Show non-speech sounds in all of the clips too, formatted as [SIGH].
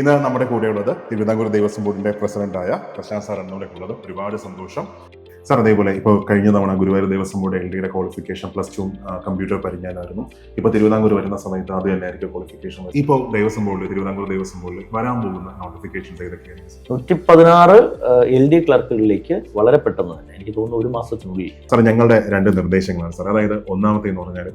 ഇന്ന് നമ്മുടെ കൂടെയുള്ളത് തിരുവിതാംകൂർ ദേവസ്വം ബോർഡിന്റെ പ്രസിഡന്റായ പ്രശാന്ത് സാറാണ് നമ്മുടെ ഉള്ളത് ഒരുപാട് സന്തോഷം. സാർ അതേപോലെ ഇപ്പോൾ കഴിഞ്ഞ തവണ ഗുരുവായൂർ ദേവസ്വം ബോർഡ് എൽ ഡിയുടെ ക്വാളിഫിക്കേഷൻ പ്ലസ് ടു കമ്പ്യൂട്ടർ പരിജ്ഞാനമായിരുന്നു ഇപ്പോൾ തിരുവിതാംകൂർ വരുന്ന സമയത്ത് അത് തന്നെ ആയിരിക്കും ക്വാളിഫിക്കേഷൻ ഇപ്പോൾ ദേവസ്വം ബോർഡിൽ തിരുവിതാംകൂർ ദേവസ്വം ബോർഡിൽ വരാൻ പോകുന്ന നോട്ടിഫിക്കേഷൻസ് ഏതൊക്കെയാണ്? നൂറ്റി പതിനാറ് എൽ ഡി ക്ലർക്കുകളിലേക്ക് വളരെ പെട്ടെന്ന് തന്നെ. എനിക്ക് തോന്നുന്നു ഒരു മാസത്തിനുള്ളിൽ. സാർ ഞങ്ങളുടെ രണ്ട് നിർദ്ദേശങ്ങളാണ് സാർ. അതായത് ഒന്നാമത്തെ എന്ന് പറഞ്ഞാൽ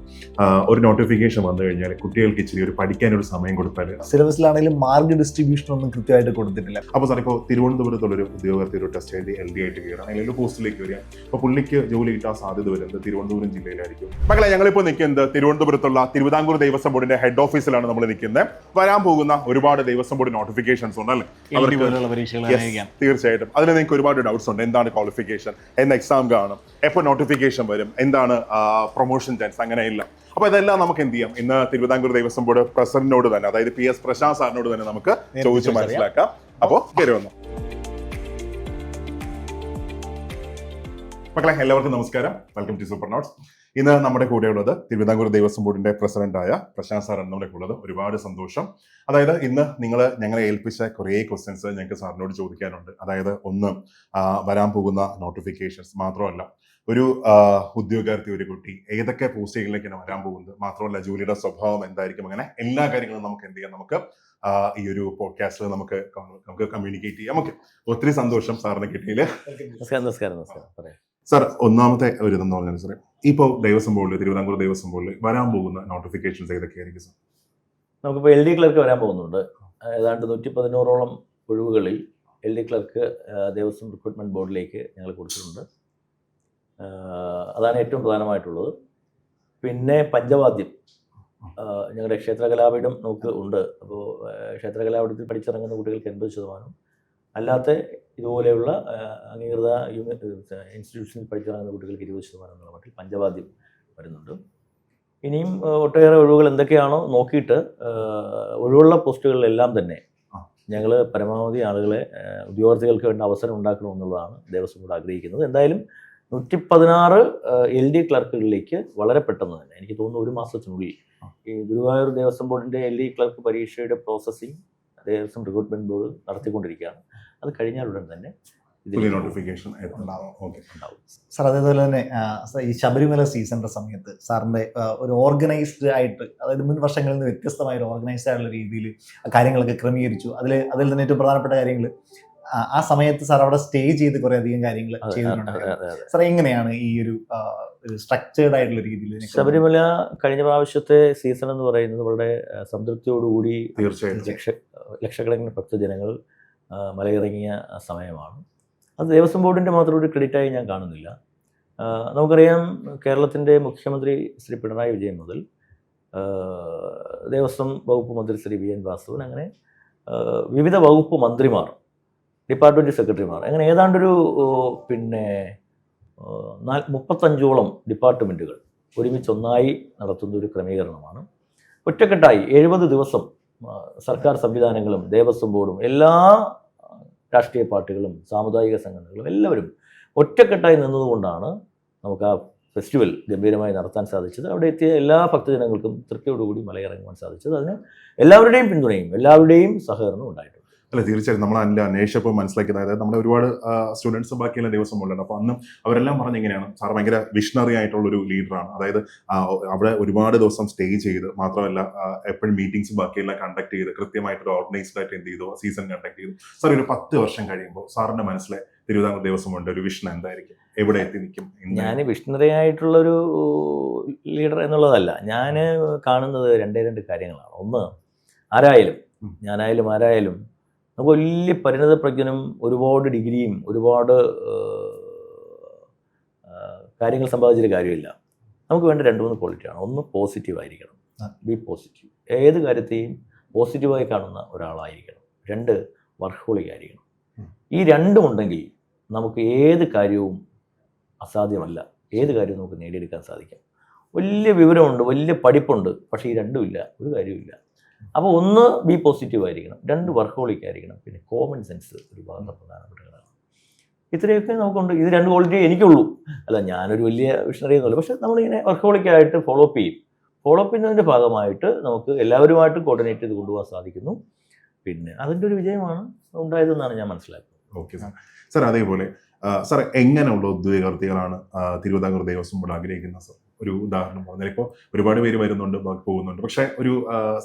ഒരു നോട്ടിഫിക്കേഷൻ വന്നു കഴിഞ്ഞാൽ കുട്ടികൾക്ക് ഇച്ചിരി ഒരു പഠിക്കാനൊരു സമയം കൊടുത്താൽ സിലബസിലാണെങ്കിലും മാർക്ക് ഡിസ്ട്രിബ്യൂഷൻ ഒന്നും കൃത്യമായിട്ട് കൊടുത്തിട്ടില്ല. അപ്പോൾ സാർ ഇപ്പോൾ തിരുവനന്തപുരത്തുള്ളൊരു ഉദ്യോഗാർത്ഥി ഒരു ടെസ്റ്റ് എഴുതി എൽ ഡി ആയിട്ട് കയറാം. അല്ലെങ്കിൽ ഒരു പോസ്റ്റിലേക്ക് വരിക അപ്പോൾ പുള്ളിക്ക് ജോലി കിട്ടാൻ സാധ്യത വരുന്നത് തിരുവനന്തപുരം ജില്ലയിലായിരിക്കും. മക്കളെ ഞങ്ങളിപ്പോൾ നിൽക്കുന്നത് തിരുവനന്തപുരത്തുള്ള തിരുവിതാംകൂർ ദേവസ്വം ബോർഡിന്റെ ഹെഡ് ഓഫീസിലാണ് നമ്മൾ നിൽക്കുന്നത്. വരാൻ പോകുന്ന ഒരുപാട് ദേവസ്വം ബോർഡ് നോട്ടിഫിക്കേഷൻസ് ഉണ്ട് അല്ലേ? തീർച്ചയായിട്ടും. അതിന് നിങ്ങൾക്ക് ഒരുപാട് ഡൗട്ട്സ് ഉണ്ട്. എന്താണ് ക്വാളിഫിക്കേഷൻ എന്ന എക്സാം കാണും. എപ്പോൾ നോട്ടിഫിക്കേഷൻ വരും? എന്താണ് പ്രൊമോഷൻ ചാൻസ് അങ്ങനെയല്ല അപ്പൊ അപ്പോൾ ഇതെല്ലാം നമുക്ക് എന്ത് ചെയ്യാം? ഇന്ന് തിരുവിതാംകൂർ ദേവസ്വം ബോർഡ് പ്രസിഡന്റിനോട് തന്നെ അതായത് പി എസ് പ്രശാന്ത് സാറിനോട് തന്നെ നമുക്ക് ചോദിച്ച് മനസ്സിലാക്കാം. അപ്പോൾ കയറി വന്നു. മക്കളെ എല്ലാവർക്കും നമസ്കാരം. വെൽക്കം ടു സൂപ്പർ നോട്ട്സ് ഇന്ന് നമ്മുടെ കൂടെയുള്ളത് തിരുവിതാംകൂർ ദേവസ്വം ബോർഡിന്റെ പ്രസിഡന്റായ പ്രശാന്ത് സാർ നമ്മുടെ ഉള്ളത് ഒരുപാട് സന്തോഷം. അതായത് ഇന്ന് നിങ്ങൾ ഞങ്ങളെ ഏൽപ്പിച്ച കുറേ ക്വസ്റ്റ്യൻസ് ഞങ്ങൾക്ക് സാറിനോട് ചോദിക്കാനുണ്ട്. അതായത് ഒന്ന് വരാൻ പോകുന്ന നോട്ടിഫിക്കേഷൻസ് മാത്രമല്ല ഒരു ഉദ്യോഗാർത്ഥി ഒരു കുട്ടി ഏതൊക്കെ പോസ്റ്റുകളിലേക്കാണ് വരാൻ പോകുന്നത്? മാത്രമല്ല ജോലിയുടെ സ്വഭാവം എന്തായിരിക്കും? അങ്ങനെ എല്ലാ കാര്യങ്ങളും നമുക്ക് എന്ത് ചെയ്യാം? നമുക്ക് ഈ ഒരു പോഡ്കാസ്റ്റിൽ നമുക്ക് നമുക്ക് കമ്മ്യൂണിക്കേറ്റ് ചെയ്യാം. ഓക്കെ ഒത്തിരി സന്തോഷം സാറിനെ കിട്ടിയില്ല നമസ്കാരം നമസ്കാരം നമസ്കാരം. സാർ ഒന്നാമത്തെ ഒരു ഇതെന്ന് പറഞ്ഞാൽ സാറേ ഇപ്പോൾ ദേവസ്വം ബോർഡിൽ തിരുവിതാംകൂർ ദേവസ്വം ബോർഡിൽ വരാൻ പോകുന്ന നോട്ടിഫിക്കേഷൻസ് ഏതൊക്കെയായിരിക്കും സാർ? നമുക്കിപ്പോൾ എൽ ഡി ക്ലർക്ക് വരാൻ പോകുന്നുണ്ട്. ഏതാണ്ട് നൂറ്റി പതിനോറോളം ഒഴിവുകളിൽ L D clerk Devaswom recruitment ബോർഡിലേക്ക് ഞങ്ങൾ കൊടുത്തിട്ടുണ്ട്. അതാണ് ഏറ്റവും പ്രധാനമായിട്ടുള്ളത്. പിന്നെ പഞ്ചവാദ്യം ഞങ്ങളുടെ ക്ഷേത്രകലാപീഠം നമുക്ക് ഉണ്ട്. അപ്പോൾ ക്ഷേത്രകലാപീഠത്തിൽ പഠിച്ചിറങ്ങുന്ന കുട്ടികൾക്ക് എൺപത് ശതമാനം അല്ലാത്ത ഇതുപോലെയുള്ള അംഗീകൃത ഇൻസ്റ്റിറ്റ്യൂഷനിൽ പഠിച്ചിറങ്ങുന്ന കുട്ടികൾക്ക് ഇരുപത് ശതമാനം എന്നുള്ള മട്ടിൽ പഞ്ചവാദ്യം വരുന്നുണ്ട് ഇനിയും ഒട്ടേറെ ഒഴിവുകൾ എന്തൊക്കെയാണോ നോക്കിയിട്ട് ഒഴിവുള്ള പോസ്റ്റുകളിലെല്ലാം തന്നെ. ഞങ്ങൾ പരമാവധി ആളുകളെ ഉദ്യോഗാർത്ഥികൾക്ക് വേണ്ട അവസരം ഉണ്ടാക്കണമെന്നുള്ളതാണ് ദേവസ്വം ബോർഡ് ആഗ്രഹിക്കുന്നത് എന്തായാലും നൂറ്റി പതിനാറ് എൽ ഡി ക്ലർക്കുകളിലേക്ക് വളരെ പെട്ടെന്ന് തന്നെ എനിക്ക് തോന്നുന്നു ഒരു മാസത്തിനുള്ളിൽ. ഈ ഗുരുവായൂർ ദേവസ്വം ബോർഡിന്റെ എൽ ഡി ക്ലർക്ക് പരീക്ഷയുടെ പ്രോസസ്സിംഗ് ദേവസ്വം റിക്രൂട്ട്മെന്റ് ബോർഡ് നടത്തിക്കൊണ്ടിരിക്കുകയാണ്. അത് കഴിഞ്ഞാൽ ഉടൻ തന്നെ നോട്ടിഫിക്കേഷൻ സാർ അതേപോലെ തന്നെ ഈ ശബരിമല സീസണിന്റെ സമയത്ത് സാറിന്റെ ഒരു ഓർഗനൈസ്ഡ് ആയിട്ട് അതായത് മുൻ വർഷങ്ങളിൽ നിന്ന് വ്യത്യസ്തമായ ഒരു ഓർഗനൈസ്ഡ് ആയിട്ടുള്ള രീതിയിൽ കാര്യങ്ങളൊക്കെ ക്രമീകരിച്ചു. അതിൽ അതിൽ തന്നെ ഏറ്റവും പ്രധാനപ്പെട്ട കാര്യങ്ങൾ ആ സമയത്ത് സാർ അവിടെ സ്റ്റേ ചെയ്ത് കുറേ അധികം കാര്യങ്ങൾ ചെയ്തിട്ടുണ്ട്. സാർ എങ്ങനെയാണ് ഈ ഒരു സ്ട്രക്ചേർഡ് ആയിട്ടുള്ള രീതിയിൽ ശബരിമല കഴിഞ്ഞ പ്രാവശ്യത്തെ സീസൺ എന്ന് പറയുന്നത് വളരെ സംതൃപ്തിയോടുകൂടി തീർച്ചയായിട്ടും. ലക്ഷ ലക്ഷക്കണക്കിന് ഭക്തജനങ്ങൾ മലയിറങ്ങിയ സമയമാണ്. അത് ദേവസ്വം ബോർഡിന്റെ മാത്രം ഒരു ക്രെഡിറ്റായി ഞാൻ കാണുന്നില്ല. നമുക്കറിയാം കേരളത്തിന്റെ മുഖ്യമന്ത്രി ശ്രീ പിണറായി വിജയൻ മുതൽ ദേവസ്വം വകുപ്പ് മന്ത്രി ശ്രീ വി എൻ വാസവൻ അങ്ങനെ വിവിധ വകുപ്പ് മന്ത്രിമാർ ഡിപ്പാർട്ട്മെന്റ് സെക്രട്ടറിമാർ അങ്ങനെ ഏതാണ്ടൊരു പിന്നെ മുപ്പത്തഞ്ചോളം ഡിപ്പാർട്ട്മെന്റുകൾ ഒരുമിച്ച് ഒന്നായി നടത്തുന്ന ഒരു ക്രമീകരണമാണ്. ഒറ്റക്കെട്ടായി എഴുപത് ദിവസം സർക്കാർ സംവിധാനങ്ങളും ദേവസ്വം ബോർഡും എല്ലാ രാഷ്ട്രീയ പാർട്ടികളും സാമുദായിക സംഘടനകളും എല്ലാവരും ഒറ്റക്കെട്ടായി നിന്നതുകൊണ്ടാണ് നമുക്ക് ആ ഫെസ്റ്റിവൽ ഗംഭീരമായി നടത്താൻ സാധിച്ചത്. അവിടെ എത്തിയ എല്ലാ ഭക്തജനങ്ങൾക്കും തൃപ്തിയോടുകൂടി മലയിറങ്ങുവാൻ സാധിച്ചത്. അതിന് എല്ലാവരുടെയും പിന്തുണയും എല്ലാവരുടെയും സഹകരണവും ഉണ്ടായിട്ടുണ്ട്. അല്ല തീർച്ചയായും നമ്മൾ അതിന്റെ അന്വേഷിച്ചപ്പോൾ മനസ്സിലാക്കിയത്. അതായത് നമ്മുടെ ഒരുപാട് സ്റ്റുഡൻസ് ബാക്കിയുള്ള ദിവസം ഉള്ളത് അപ്പോൾ അന്നും അവരെല്ലാം പറഞ്ഞ എങ്ങനെയാണ് സാർ ഭയങ്കര വിഷണറി ആയിട്ടുള്ള ഒരു ലീഡറാണ് അതായത് അവിടെ ഒരുപാട് ദിവസം സ്റ്റേ ചെയ്ത് മാത്രമല്ല എപ്പോഴും മീറ്റിംഗ്സ് ബാക്കിയെല്ലാം കണ്ടക്ട് ചെയ്ത് കൃത്യമായിട്ടൊരു ഓർഗനൈസ്ഡ് ആയിട്ട് എന്ത് ചെയ്തു? സീസൺ കണ്ടക്ട് ചെയ്തു. സാർ ഒരു പത്ത് വർഷം കഴിയുമ്പോൾ സാറിന്റെ മനസ്സിലെ തിരുവിതാംകൂർ ദിവസം ഉണ്ട് ഒരു വിഷൻ എന്തായിരിക്കും? എവിടെ എത്തി നിൽക്കും? ഞാൻ വിഷണറി ആയിട്ടുള്ളൊരു ലീഡർ എന്നുള്ളതല്ല. ഞാൻ കാണുന്നത് രണ്ടേ രണ്ട് കാര്യങ്ങളാണ്. ഒന്ന് ആരായാലും. ഞാനായാലും ആരായാലും നമുക്ക് വലിയ പരിണതപ്രജ്ഞനും ഒരുപാട് ഡിഗ്രിയും ഒരുപാട് കാര്യങ്ങൾ സമ്പാദിച്ചൊരു കാര്യമില്ല. നമുക്ക് വേണ്ട രണ്ട് മൂന്ന് ക്വാളിറ്റിയാണ് ഒന്ന് പോസിറ്റീവ് ആയിരിക്കണം. ബി പോസിറ്റീവ് ഏത് കാര്യത്തെയും പോസിറ്റീവായി കാണുന്ന ഒരാളായിരിക്കണം. രണ്ട് വർഹോളിക് ആയിരിക്കണം. ഈ രണ്ടും ഉണ്ടെങ്കിൽ നമുക്ക് ഏത് കാര്യവും അസാധ്യമല്ല. ഏത് കാര്യവും നമുക്ക് നേടിയെടുക്കാൻ സാധിക്കും. വലിയ വിവരമുണ്ട് വലിയ പഠിപ്പുണ്ട് പക്ഷേ ഈ രണ്ടുമില്ല ഒരു കാര്യവുമില്ല അപ്പോൾ ഒന്ന് ബി പോസിറ്റീവ് ആയിരിക്കണം രണ്ട് വർക്കോളിക് ആയിരിക്കണം. പിന്നെ കോമൺ സെൻസ് ഒരു വളരെ പ്രധാനപ്പെട്ട ഘടകമാണ് ഇത്രയൊക്കെ നമുക്കുണ്ട്. ഇത് രണ്ട് ക്വാളിറ്റി എനിക്കുള്ളൂ. അല്ല ഞാനൊരു വലിയ വിഷണറി ഒന്നുമില്ല. പക്ഷെ നമ്മളിങ്ങനെ വർക്കോളിക്കായിട്ട് ഫോളോ അപ്പ് ചെയ്യും. ഫോളോ അപ്പ് ചെയ്യുന്നതിന്റെ ഭാഗമായിട്ട് നമുക്ക് എല്ലാവരുമായിട്ട് കോർഡിനേറ്റ് ചെയ്ത് കൊണ്ടുപോകാൻ സാധിക്കുന്നു. പിന്നെ അതിന്റെ ഒരു വിജയമാണ് ഉണ്ടായതെന്നാണ് ഞാൻ മനസ്സിലാക്കുന്നത്. ഓക്കെ സാർ സാർ അതേപോലെ സാർ എങ്ങനെയുള്ള ഉദ്യോഗാർത്ഥികളാണ് തിരുവിതാംകൂർ ദേവസ്വം ബോർഡ് ആഗ്രഹിക്കുന്നത് സാർ? ഒരു ഉദാഹരണം പറഞ്ഞാൽ ഇപ്പോൾ ഒരുപാട് പേര് വരുന്നുണ്ട് പോകുന്നുണ്ട്. പക്ഷേ ഒരു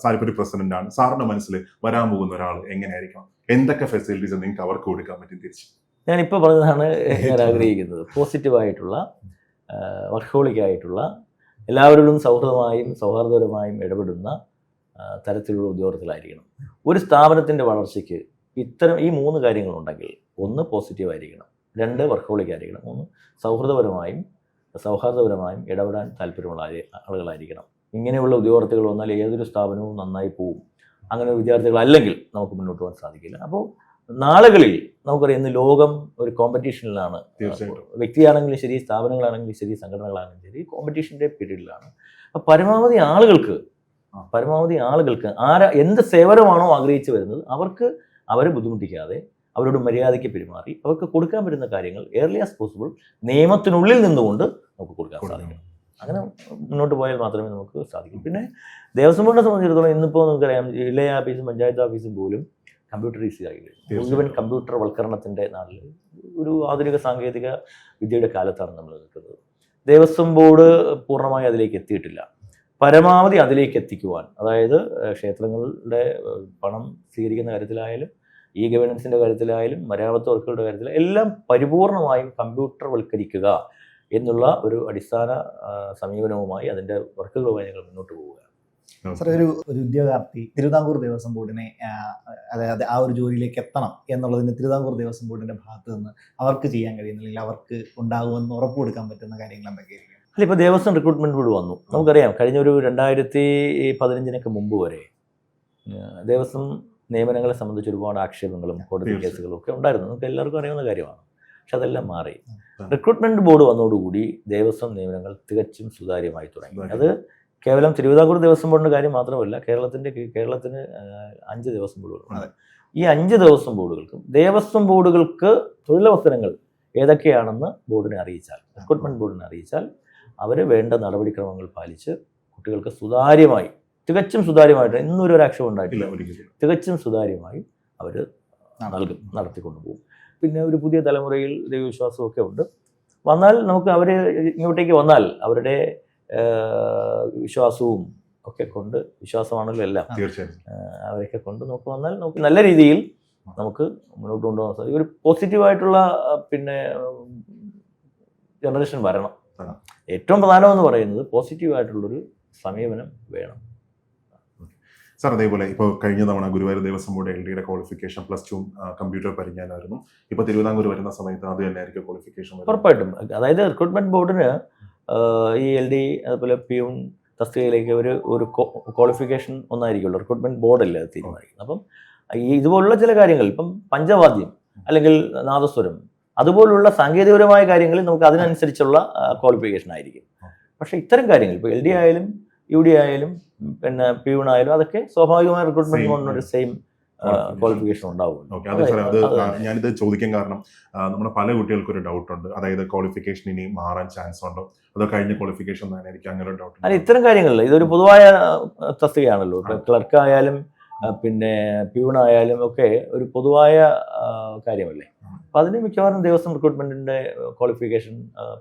സാരിപ്പൊരു പ്രസിഡന്റ് ആണ് സാറിന്റെ മനസ്സിൽ വരാൻ പോകുന്ന ഒരാൾ എങ്ങനെയായിരിക്കണം? എന്തൊക്കെ ഫെസിലിറ്റീസ് നിങ്ങൾക്ക് അവർക്ക് കൊടുക്കാൻ പറ്റും തിരിച്ച്? ഞാനിപ്പോൾ പറഞ്ഞതാണ് ഞാൻ ആഗ്രഹിക്കുന്നത്. പോസിറ്റീവായിട്ടുള്ള വർക്കോളിക്കായിട്ടുള്ള എല്ലാവരോടും സൗഹൃദമായും സൗഹാർദ്ദപരമായും ഇടപെടുന്ന തരത്തിലുള്ള ഉദ്യോഗത്തിലായിരിക്കണം ഒരു സ്ഥാപനത്തിന്റെ വളർച്ചയ്ക്ക് ഇത്തരം ഈ മൂന്ന് കാര്യങ്ങളുണ്ടെങ്കിൽ ഒന്ന് പോസിറ്റീവായിരിക്കണം രണ്ട് വർക്കോളിക്കായിരിക്കണം മൂന്ന് സൗഹൃദപരമായും സൗഹാർദ്ദപരമായും ഇടപെടാൻ താല്പര്യമുള്ള ആളുകളായിരിക്കണം. ഇങ്ങനെയുള്ള ഉദ്യോഗാർത്ഥികൾ വന്നാൽ ഏതൊരു സ്ഥാപനവും നന്നായി പോവും അങ്ങനെ വിദ്യാർത്ഥികൾ അല്ലെങ്കിൽ നമുക്ക് മുന്നോട്ട് പോകാൻ സാധിക്കില്ല. അപ്പോൾ നാളുകളിൽ നമുക്കറിയാം ഇന്ന് ലോകം ഒരു കോമ്പറ്റീഷനിലാണ് തീർച്ചയായിട്ടും. വ്യക്തിയാണെങ്കിലും ശരി സ്ഥാപനങ്ങളാണെങ്കിലും ശരി സംഘടനകളാണെങ്കിലും ശരി കോമ്പറ്റീഷന്റെ പീരീഡിലാണ്. അപ്പം പരമാവധി ആളുകൾക്ക് പരമാവധി ആളുകൾക്ക് ആരാ എന്ത് സേവനമാണോ ആഗ്രഹിച്ചു വരുന്നത് അവർക്ക് അവരെ ബുദ്ധിമുട്ടിക്കാതെ അവരോട് മര്യാദയ്ക്ക് പെരുമാറി അവർക്ക് കൊടുക്കാൻ പറ്റുന്ന കാര്യങ്ങൾ എയർലി ആസ് പോസിബിൾ നിയമത്തിനുള്ളിൽ നിന്നുകൊണ്ട് നമുക്ക് കൊടുക്കാൻ സാധിക്കും. അങ്ങനെ മുന്നോട്ട് പോയാൽ മാത്രമേ നമുക്ക് സാധിക്കൂ. പിന്നെ ദേവസ്വം ബോർഡിനെ സംബന്ധിച്ചിടത്തോളം ഇന്നിപ്പോൾ നമുക്കറിയാം ജില്ലാ ഓഫീസും പഞ്ചായത്ത് ഓഫീസും പോലും കമ്പ്യൂട്ടറൈസ് ആയി മുഴുവൻ കമ്പ്യൂട്ടർ വൽക്കരണത്തിന്റെ നാളിൽ ഒരു ആധുനിക സാങ്കേതിക വിദ്യയുടെ കാലത്താണ് നമ്മൾ നിൽക്കുന്നത്. ദേവസ്വം ബോർഡ് പൂർണമായി അതിലേക്ക് എത്തിയിട്ടില്ല. പരമാവധി അതിലേക്ക് എത്തിക്കുവാൻ അതായത് ക്ഷേത്രങ്ങളുടെ പണം സ്വീകരിക്കുന്ന കാര്യത്തിലായാലും ഇ ഗവേണൻസിന്റെ കാര്യത്തിലായാലും മരാമത്ത് വർക്കുകളുടെ കാര്യത്തിലായാലും എല്ലാം പരിപൂർണമായും കമ്പ്യൂട്ടർ വൽക്കരിക്കുക എന്നുള്ള ഒരു അടിസ്ഥാന സമീപനവുമായി അതിന്റെ വർക്കുകളുമായി ഞങ്ങൾ മുന്നോട്ട് പോവുക സാർ ഒരു ഒരു ഉദ്യോഗാർത്ഥി തിരുവിതാംകൂർ ദേവസ്വം ബോർഡിനെ അതായത് ആ ഒരു ജോലിയിലേക്ക് എത്തണം എന്നുള്ളതിന് തിരുവിതാംകൂർ ദേവസ്വം ബോർഡിന്റെ ഭാഗത്ത് നിന്ന് അവർക്ക് ചെയ്യാൻ കഴിയുന്ന അല്ലെങ്കിൽ അവർക്ക് ഉണ്ടാകുമെന്ന് ഉറപ്പ് കൊടുക്കാൻ പറ്റുന്ന കാര്യങ്ങൾ എന്തൊക്കെയായിരിക്കും? അല്ല ഇപ്പോൾ ദേവസ്വം റിക്രൂട്ട്മെന്റ് ബോർഡ് വന്നു. നമുക്കറിയാം കഴിഞ്ഞ ഒരു രണ്ടായിരത്തി പതിനഞ്ചിനൊക്കെ മുമ്പ് വരെ ദേവസ്വം നിയമനങ്ങളെ സംബന്ധിച്ച് ഒരുപാട് ആക്ഷേപങ്ങളും കോടതി. കേസുകളും ഒക്കെ ഉണ്ടായിരുന്നു. നമുക്ക് എല്ലാവർക്കും അറിയാവുന്ന കാര്യമാണ്. പക്ഷെ അതെല്ലാം മാറി. റിക്രൂട്ട്മെന്റ് ബോർഡ് വന്നതോടുകൂടി ദേവസ്വം നിയമനങ്ങൾ തികച്ചും സുതാര്യമായി തുടങ്ങി. അത് കേവലം തിരുവിതാംകൂർ ദേവസ്വം ബോർഡിന്റെ കാര്യം മാത്രമല്ല കേരളത്തിന്റെ കേരളത്തിന് അഞ്ച് ദേവസ്വം ബോർഡുകളുണ്ട് ഈ അഞ്ച് ദേവസ്വം ബോർഡുകൾക്കും ദേവസ്വം ബോർഡുകൾക്ക് തൊഴിലവസരങ്ങൾ ഏതൊക്കെയാണെന്ന് ബോർഡിനെ അറിയിച്ചാൽ റിക്രൂട്ട്മെന്റ് ബോർഡിനെ അറിയിച്ചാൽ അവർ വേണ്ട നടപടിക്രമങ്ങൾ പാലിച്ച് കുട്ടികൾക്ക് സുതാര്യമായി തികച്ചും സുതാര്യമായിട്ട് ഇന്നൊരു ഒരു ആക്ഷേപം ഉണ്ടായിട്ടില്ല. തികച്ചും സുതാര്യമായി അവർ നൽകും നടത്തിക്കൊണ്ടു പോകും. പിന്നെ ഒരു പുതിയ തലമുറയിൽ ദൈവവിശ്വാസമൊക്കെ ഉണ്ട്. വന്നാൽ നമുക്ക് അവർ ഇങ്ങോട്ടേക്ക് വന്നാൽ അവരുടെ വിശ്വാസവും ഒക്കെ കൊണ്ട് വിശ്വാസമാണല്ലോ എല്ലാം. തീർച്ചയായും. അവരൊക്കെ കൊണ്ട് നമുക്ക് വന്നാൽ നമുക്ക് നല്ല രീതിയിൽ നമുക്ക് മുന്നോട്ട് കൊണ്ടുപോകാൻ സാധിക്കും. ഒരു പോസിറ്റീവായിട്ടുള്ള പിന്നെ ജനറേഷൻ വരണം. ഏറ്റവും പ്രധാനമെന്ന് പറയുന്നത് പോസിറ്റീവായിട്ടുള്ളൊരു സമീപനം വേണം. സാർ അതേപോലെ ഇപ്പോൾ കഴിഞ്ഞ തവണ ഗുരുവായൂർ ദേവസ്വം ബോർഡ് എൽ ഡിയുടെ ക്വാളിഫിക്കേഷൻ പ്ലസ് ടു കമ്പ്യൂട്ടർ പരിജ്ഞാനമായിരുന്നു ഇപ്പോൾ തിരുവിതാംകൂർ വരുന്ന സമയത്ത് അത് തന്നെ ആയിരിക്കും ക്വാളിഫിക്കേഷൻ ഉറപ്പായിട്ടും. അതായത് റിക്രൂട്ട്മെന്റ് ബോർഡിന് ഈ എൽ ഡി അതുപോലെ പിയൂൺ തസ്തികയിലേക്ക് ഒരു ഒരു ക്വാളിഫിക്കേഷൻ ഒന്നായിരിക്കുമല്ലോ. റിക്രൂട്ട്മെന്റ് ബോർഡല്ലേ അത് തീരുമാനിക്കുന്നത്. അപ്പം ഈ ഇതുപോലുള്ള ചില കാര്യങ്ങൾ ഇപ്പം പഞ്ചവാദ്യം അല്ലെങ്കിൽ നാദസ്വരം അതുപോലുള്ള സാങ്കേതികപരമായ കാര്യങ്ങളിൽ നമുക്ക് അതിനനുസരിച്ചുള്ള ക്വാളിഫിക്കേഷൻ ആയിരിക്കും. പക്ഷേ ഇത്തരം കാര്യങ്ങൾ ഇപ്പോൾ എൽ ഡി ആയാലും യു ഡി ആയാലും പിന്നെ പിയൂൺ ആയാലും അതൊക്കെ സ്വാഭാവികമായ റിക്രൂട്ട്മെന്റ്. ഒരു സെയിം. ക്വാളിഫിക്കേഷൻ ഉണ്ടാവും. ഓക്കെ അതെ സാർ അത് അത് ആ, ഞാനിത് ചോദിക്കാൻ കാരണം നമ്മുടെ പല കുട്ടികൾക്കും ഒരു ഡൗട്ട് ഉണ്ട്. അതായത് ക്വാളിഫിക്കേഷൻ ഇനി മാറാൻ ചാൻസ് ഉണ്ടോ? അതോ കഴിഞ്ഞ ക്വാളിഫിക്കേഷൻ തന്നെ എനിക്ക് അങ്ങനെ ഒരു ഡൗട്ട് അല്ല ഇത്തരം കാര്യങ്ങളിൽ ഇതൊരു പൊതുവായ തസ്തികയാണല്ലോ. ക്ലർക്ക് ആയാലും പിന്നെ പ്യൂൺ ആയാലും ഒക്കെ ഒരു പൊതുവായ കാര്യമല്ലേ? അപ്പൊ അതിന് മിക്കവാറും ദേവസ്വം റിക്രൂട്ട്മെന്റിന്റെ ക്വാളിഫിക്കേഷൻ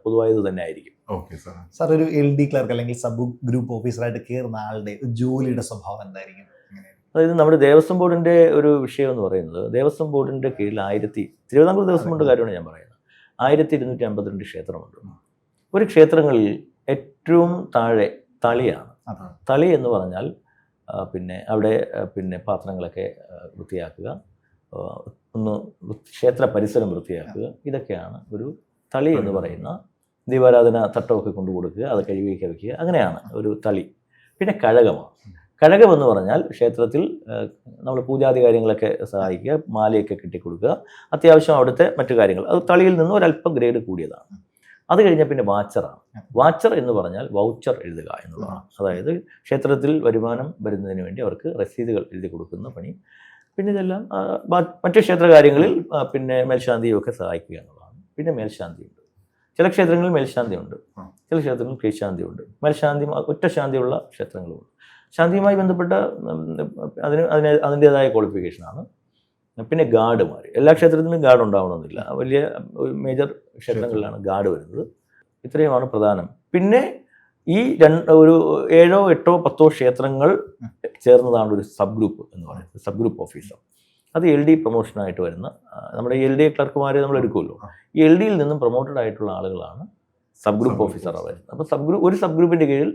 പൊതുവായത് തന്നെ ആയിരിക്കും. ഓക്കെ സാർ സാർ ഒരു എൽ ഡി ക്ലർക്ക് അല്ലെങ്കിൽ സബ് ഗ്രൂപ്പ് ഓഫീസറായിട്ട് കയറുന്ന ആളുടെ ജോലിയുടെ സ്വഭാവം എന്തായിരിക്കും? അതായത് നമ്മുടെ ദേവസ്വം ബോർഡിന്റെ ഒരു വിഷയം എന്ന് പറയുന്നത് ദേവസ്വം ബോർഡിന്റെ കീഴിൽ ആയിരത്തി തിരുവിതാംകൂർ ദേവസ്വം ബോർഡ് കാര്യമാണ് ഞാൻ പറയുന്നത്. ആയിരത്തി ഇരുന്നൂറ്റി അമ്പത്തിരണ്ട് ക്ഷേത്രമുണ്ട് ഒരു ക്ഷേത്രങ്ങളിൽ ഏറ്റവും താഴെ തളിയാണ്. തളി എന്ന് പറഞ്ഞാൽ പിന്നെ അവിടെ പിന്നെ പാത്രങ്ങളൊക്കെ വൃത്തിയാക്കുക ഒന്ന് ക്ഷേത്ര പരിസരം വൃത്തിയാക്കുക. ഇതൊക്കെയാണ് ഒരു തളി എന്ന് പറയുന്ന ദീപാരാധന തട്ടമൊക്കെ കൊണ്ടു കൊടുക്കുക അത് കഴുകിയൊക്കെ വയ്ക്കുക അങ്ങനെയാണ് ഒരു തളി. പിന്നെ കഴകമാണ് കഴകം എന്ന് പറഞ്ഞാൽ ക്ഷേത്രത്തിൽ നമ്മൾ പൂജാതി കാര്യങ്ങളൊക്കെ സഹായിക്കുക മാലയൊക്കെ കെട്ടിക്കൊടുക്കുക. അത്യാവശ്യം അവിടുത്തെ മറ്റു കാര്യങ്ങൾ. അത് തളിയിൽ നിന്ന് ഒരല്പം ഗ്രേഡ് കൂടിയതാണ്. അത് കഴിഞ്ഞാൽ പിന്നെ വാച്ചറാണ്. വാച്ചർ എന്ന് പറഞ്ഞാൽ വൗച്ചർ എഴുതുക എന്നുള്ളതാണ്. അതായത് ക്ഷേത്രത്തിൽ വരുമാനം വരുന്നതിന് വേണ്ടി അവർക്ക് രസീതുകൾ എഴുതി കൊടുക്കുന്ന പണി. പിന്നെ ഇതെല്ലാം മറ്റു ക്ഷേത്ര കാര്യങ്ങളിൽ പിന്നെ മേൽശാന്തിയും ഒക്കെ സഹായിക്കുക എന്നുള്ളതാണ്. പിന്നെ മേൽശാന്തിയുണ്ട്. ചില ക്ഷേത്രങ്ങളിൽ മേൽശാന്തിയുണ്ട്. ഉണ്ട് ചില ക്ഷേത്രങ്ങളിൽ കീഴ്ശാന്തിയുണ്ട്. മേൽശാന്തി മ- ഒറ്റ ശാന്തിയുള്ള ക്ഷേത്രങ്ങളുമുണ്ട് ശാന്തിയുമായി ബന്ധപ്പെട്ട അതിന് അതിന് അതിന്റെതായ ക്വാളിഫിക്കേഷനാണ്. പിന്നെ ഗാർഡുമാർ എല്ലാ ക്ഷേത്രത്തിലും ഗാർഡ് ഉണ്ടാവണമെന്നില്ല. വലിയ മേജർ ക്ഷേത്രങ്ങളിലാണ് ഗാർഡ് വരുന്നത്. ഇത്രയുമാണ് പ്രധാനം. പിന്നെ ഈ രണ്ട് ഒരു ഏഴോ എട്ടോ പത്തോ ക്ഷേത്രങ്ങൾ ചേർന്നതാണ് ഒരു സബ് ഗ്രൂപ്പ് എന്ന് പറയുന്നത് സബ് ഗ്രൂപ്പ് ഓഫീസർ അത് എൽ ഡി പ്രൊമോഷനായിട്ട് വരുന്ന നമ്മുടെ എൽ ഡി ക്ലർക്കുമാരെ നമ്മൾ എടുക്കുമല്ലോ. ഈ എൽ ഡിയിൽ നിന്നും പ്രൊമോട്ടഡ് ആയിട്ടുള്ള ആളുകളാണ് സബ് ഗ്രൂപ്പ് ഓഫീസറാണ്. വരുന്നത്. അപ്പോൾ സബ് ഗ്രൂപ്പ് ഒരു സബ് ഗ്രൂപ്പിന്റെ കീഴിൽ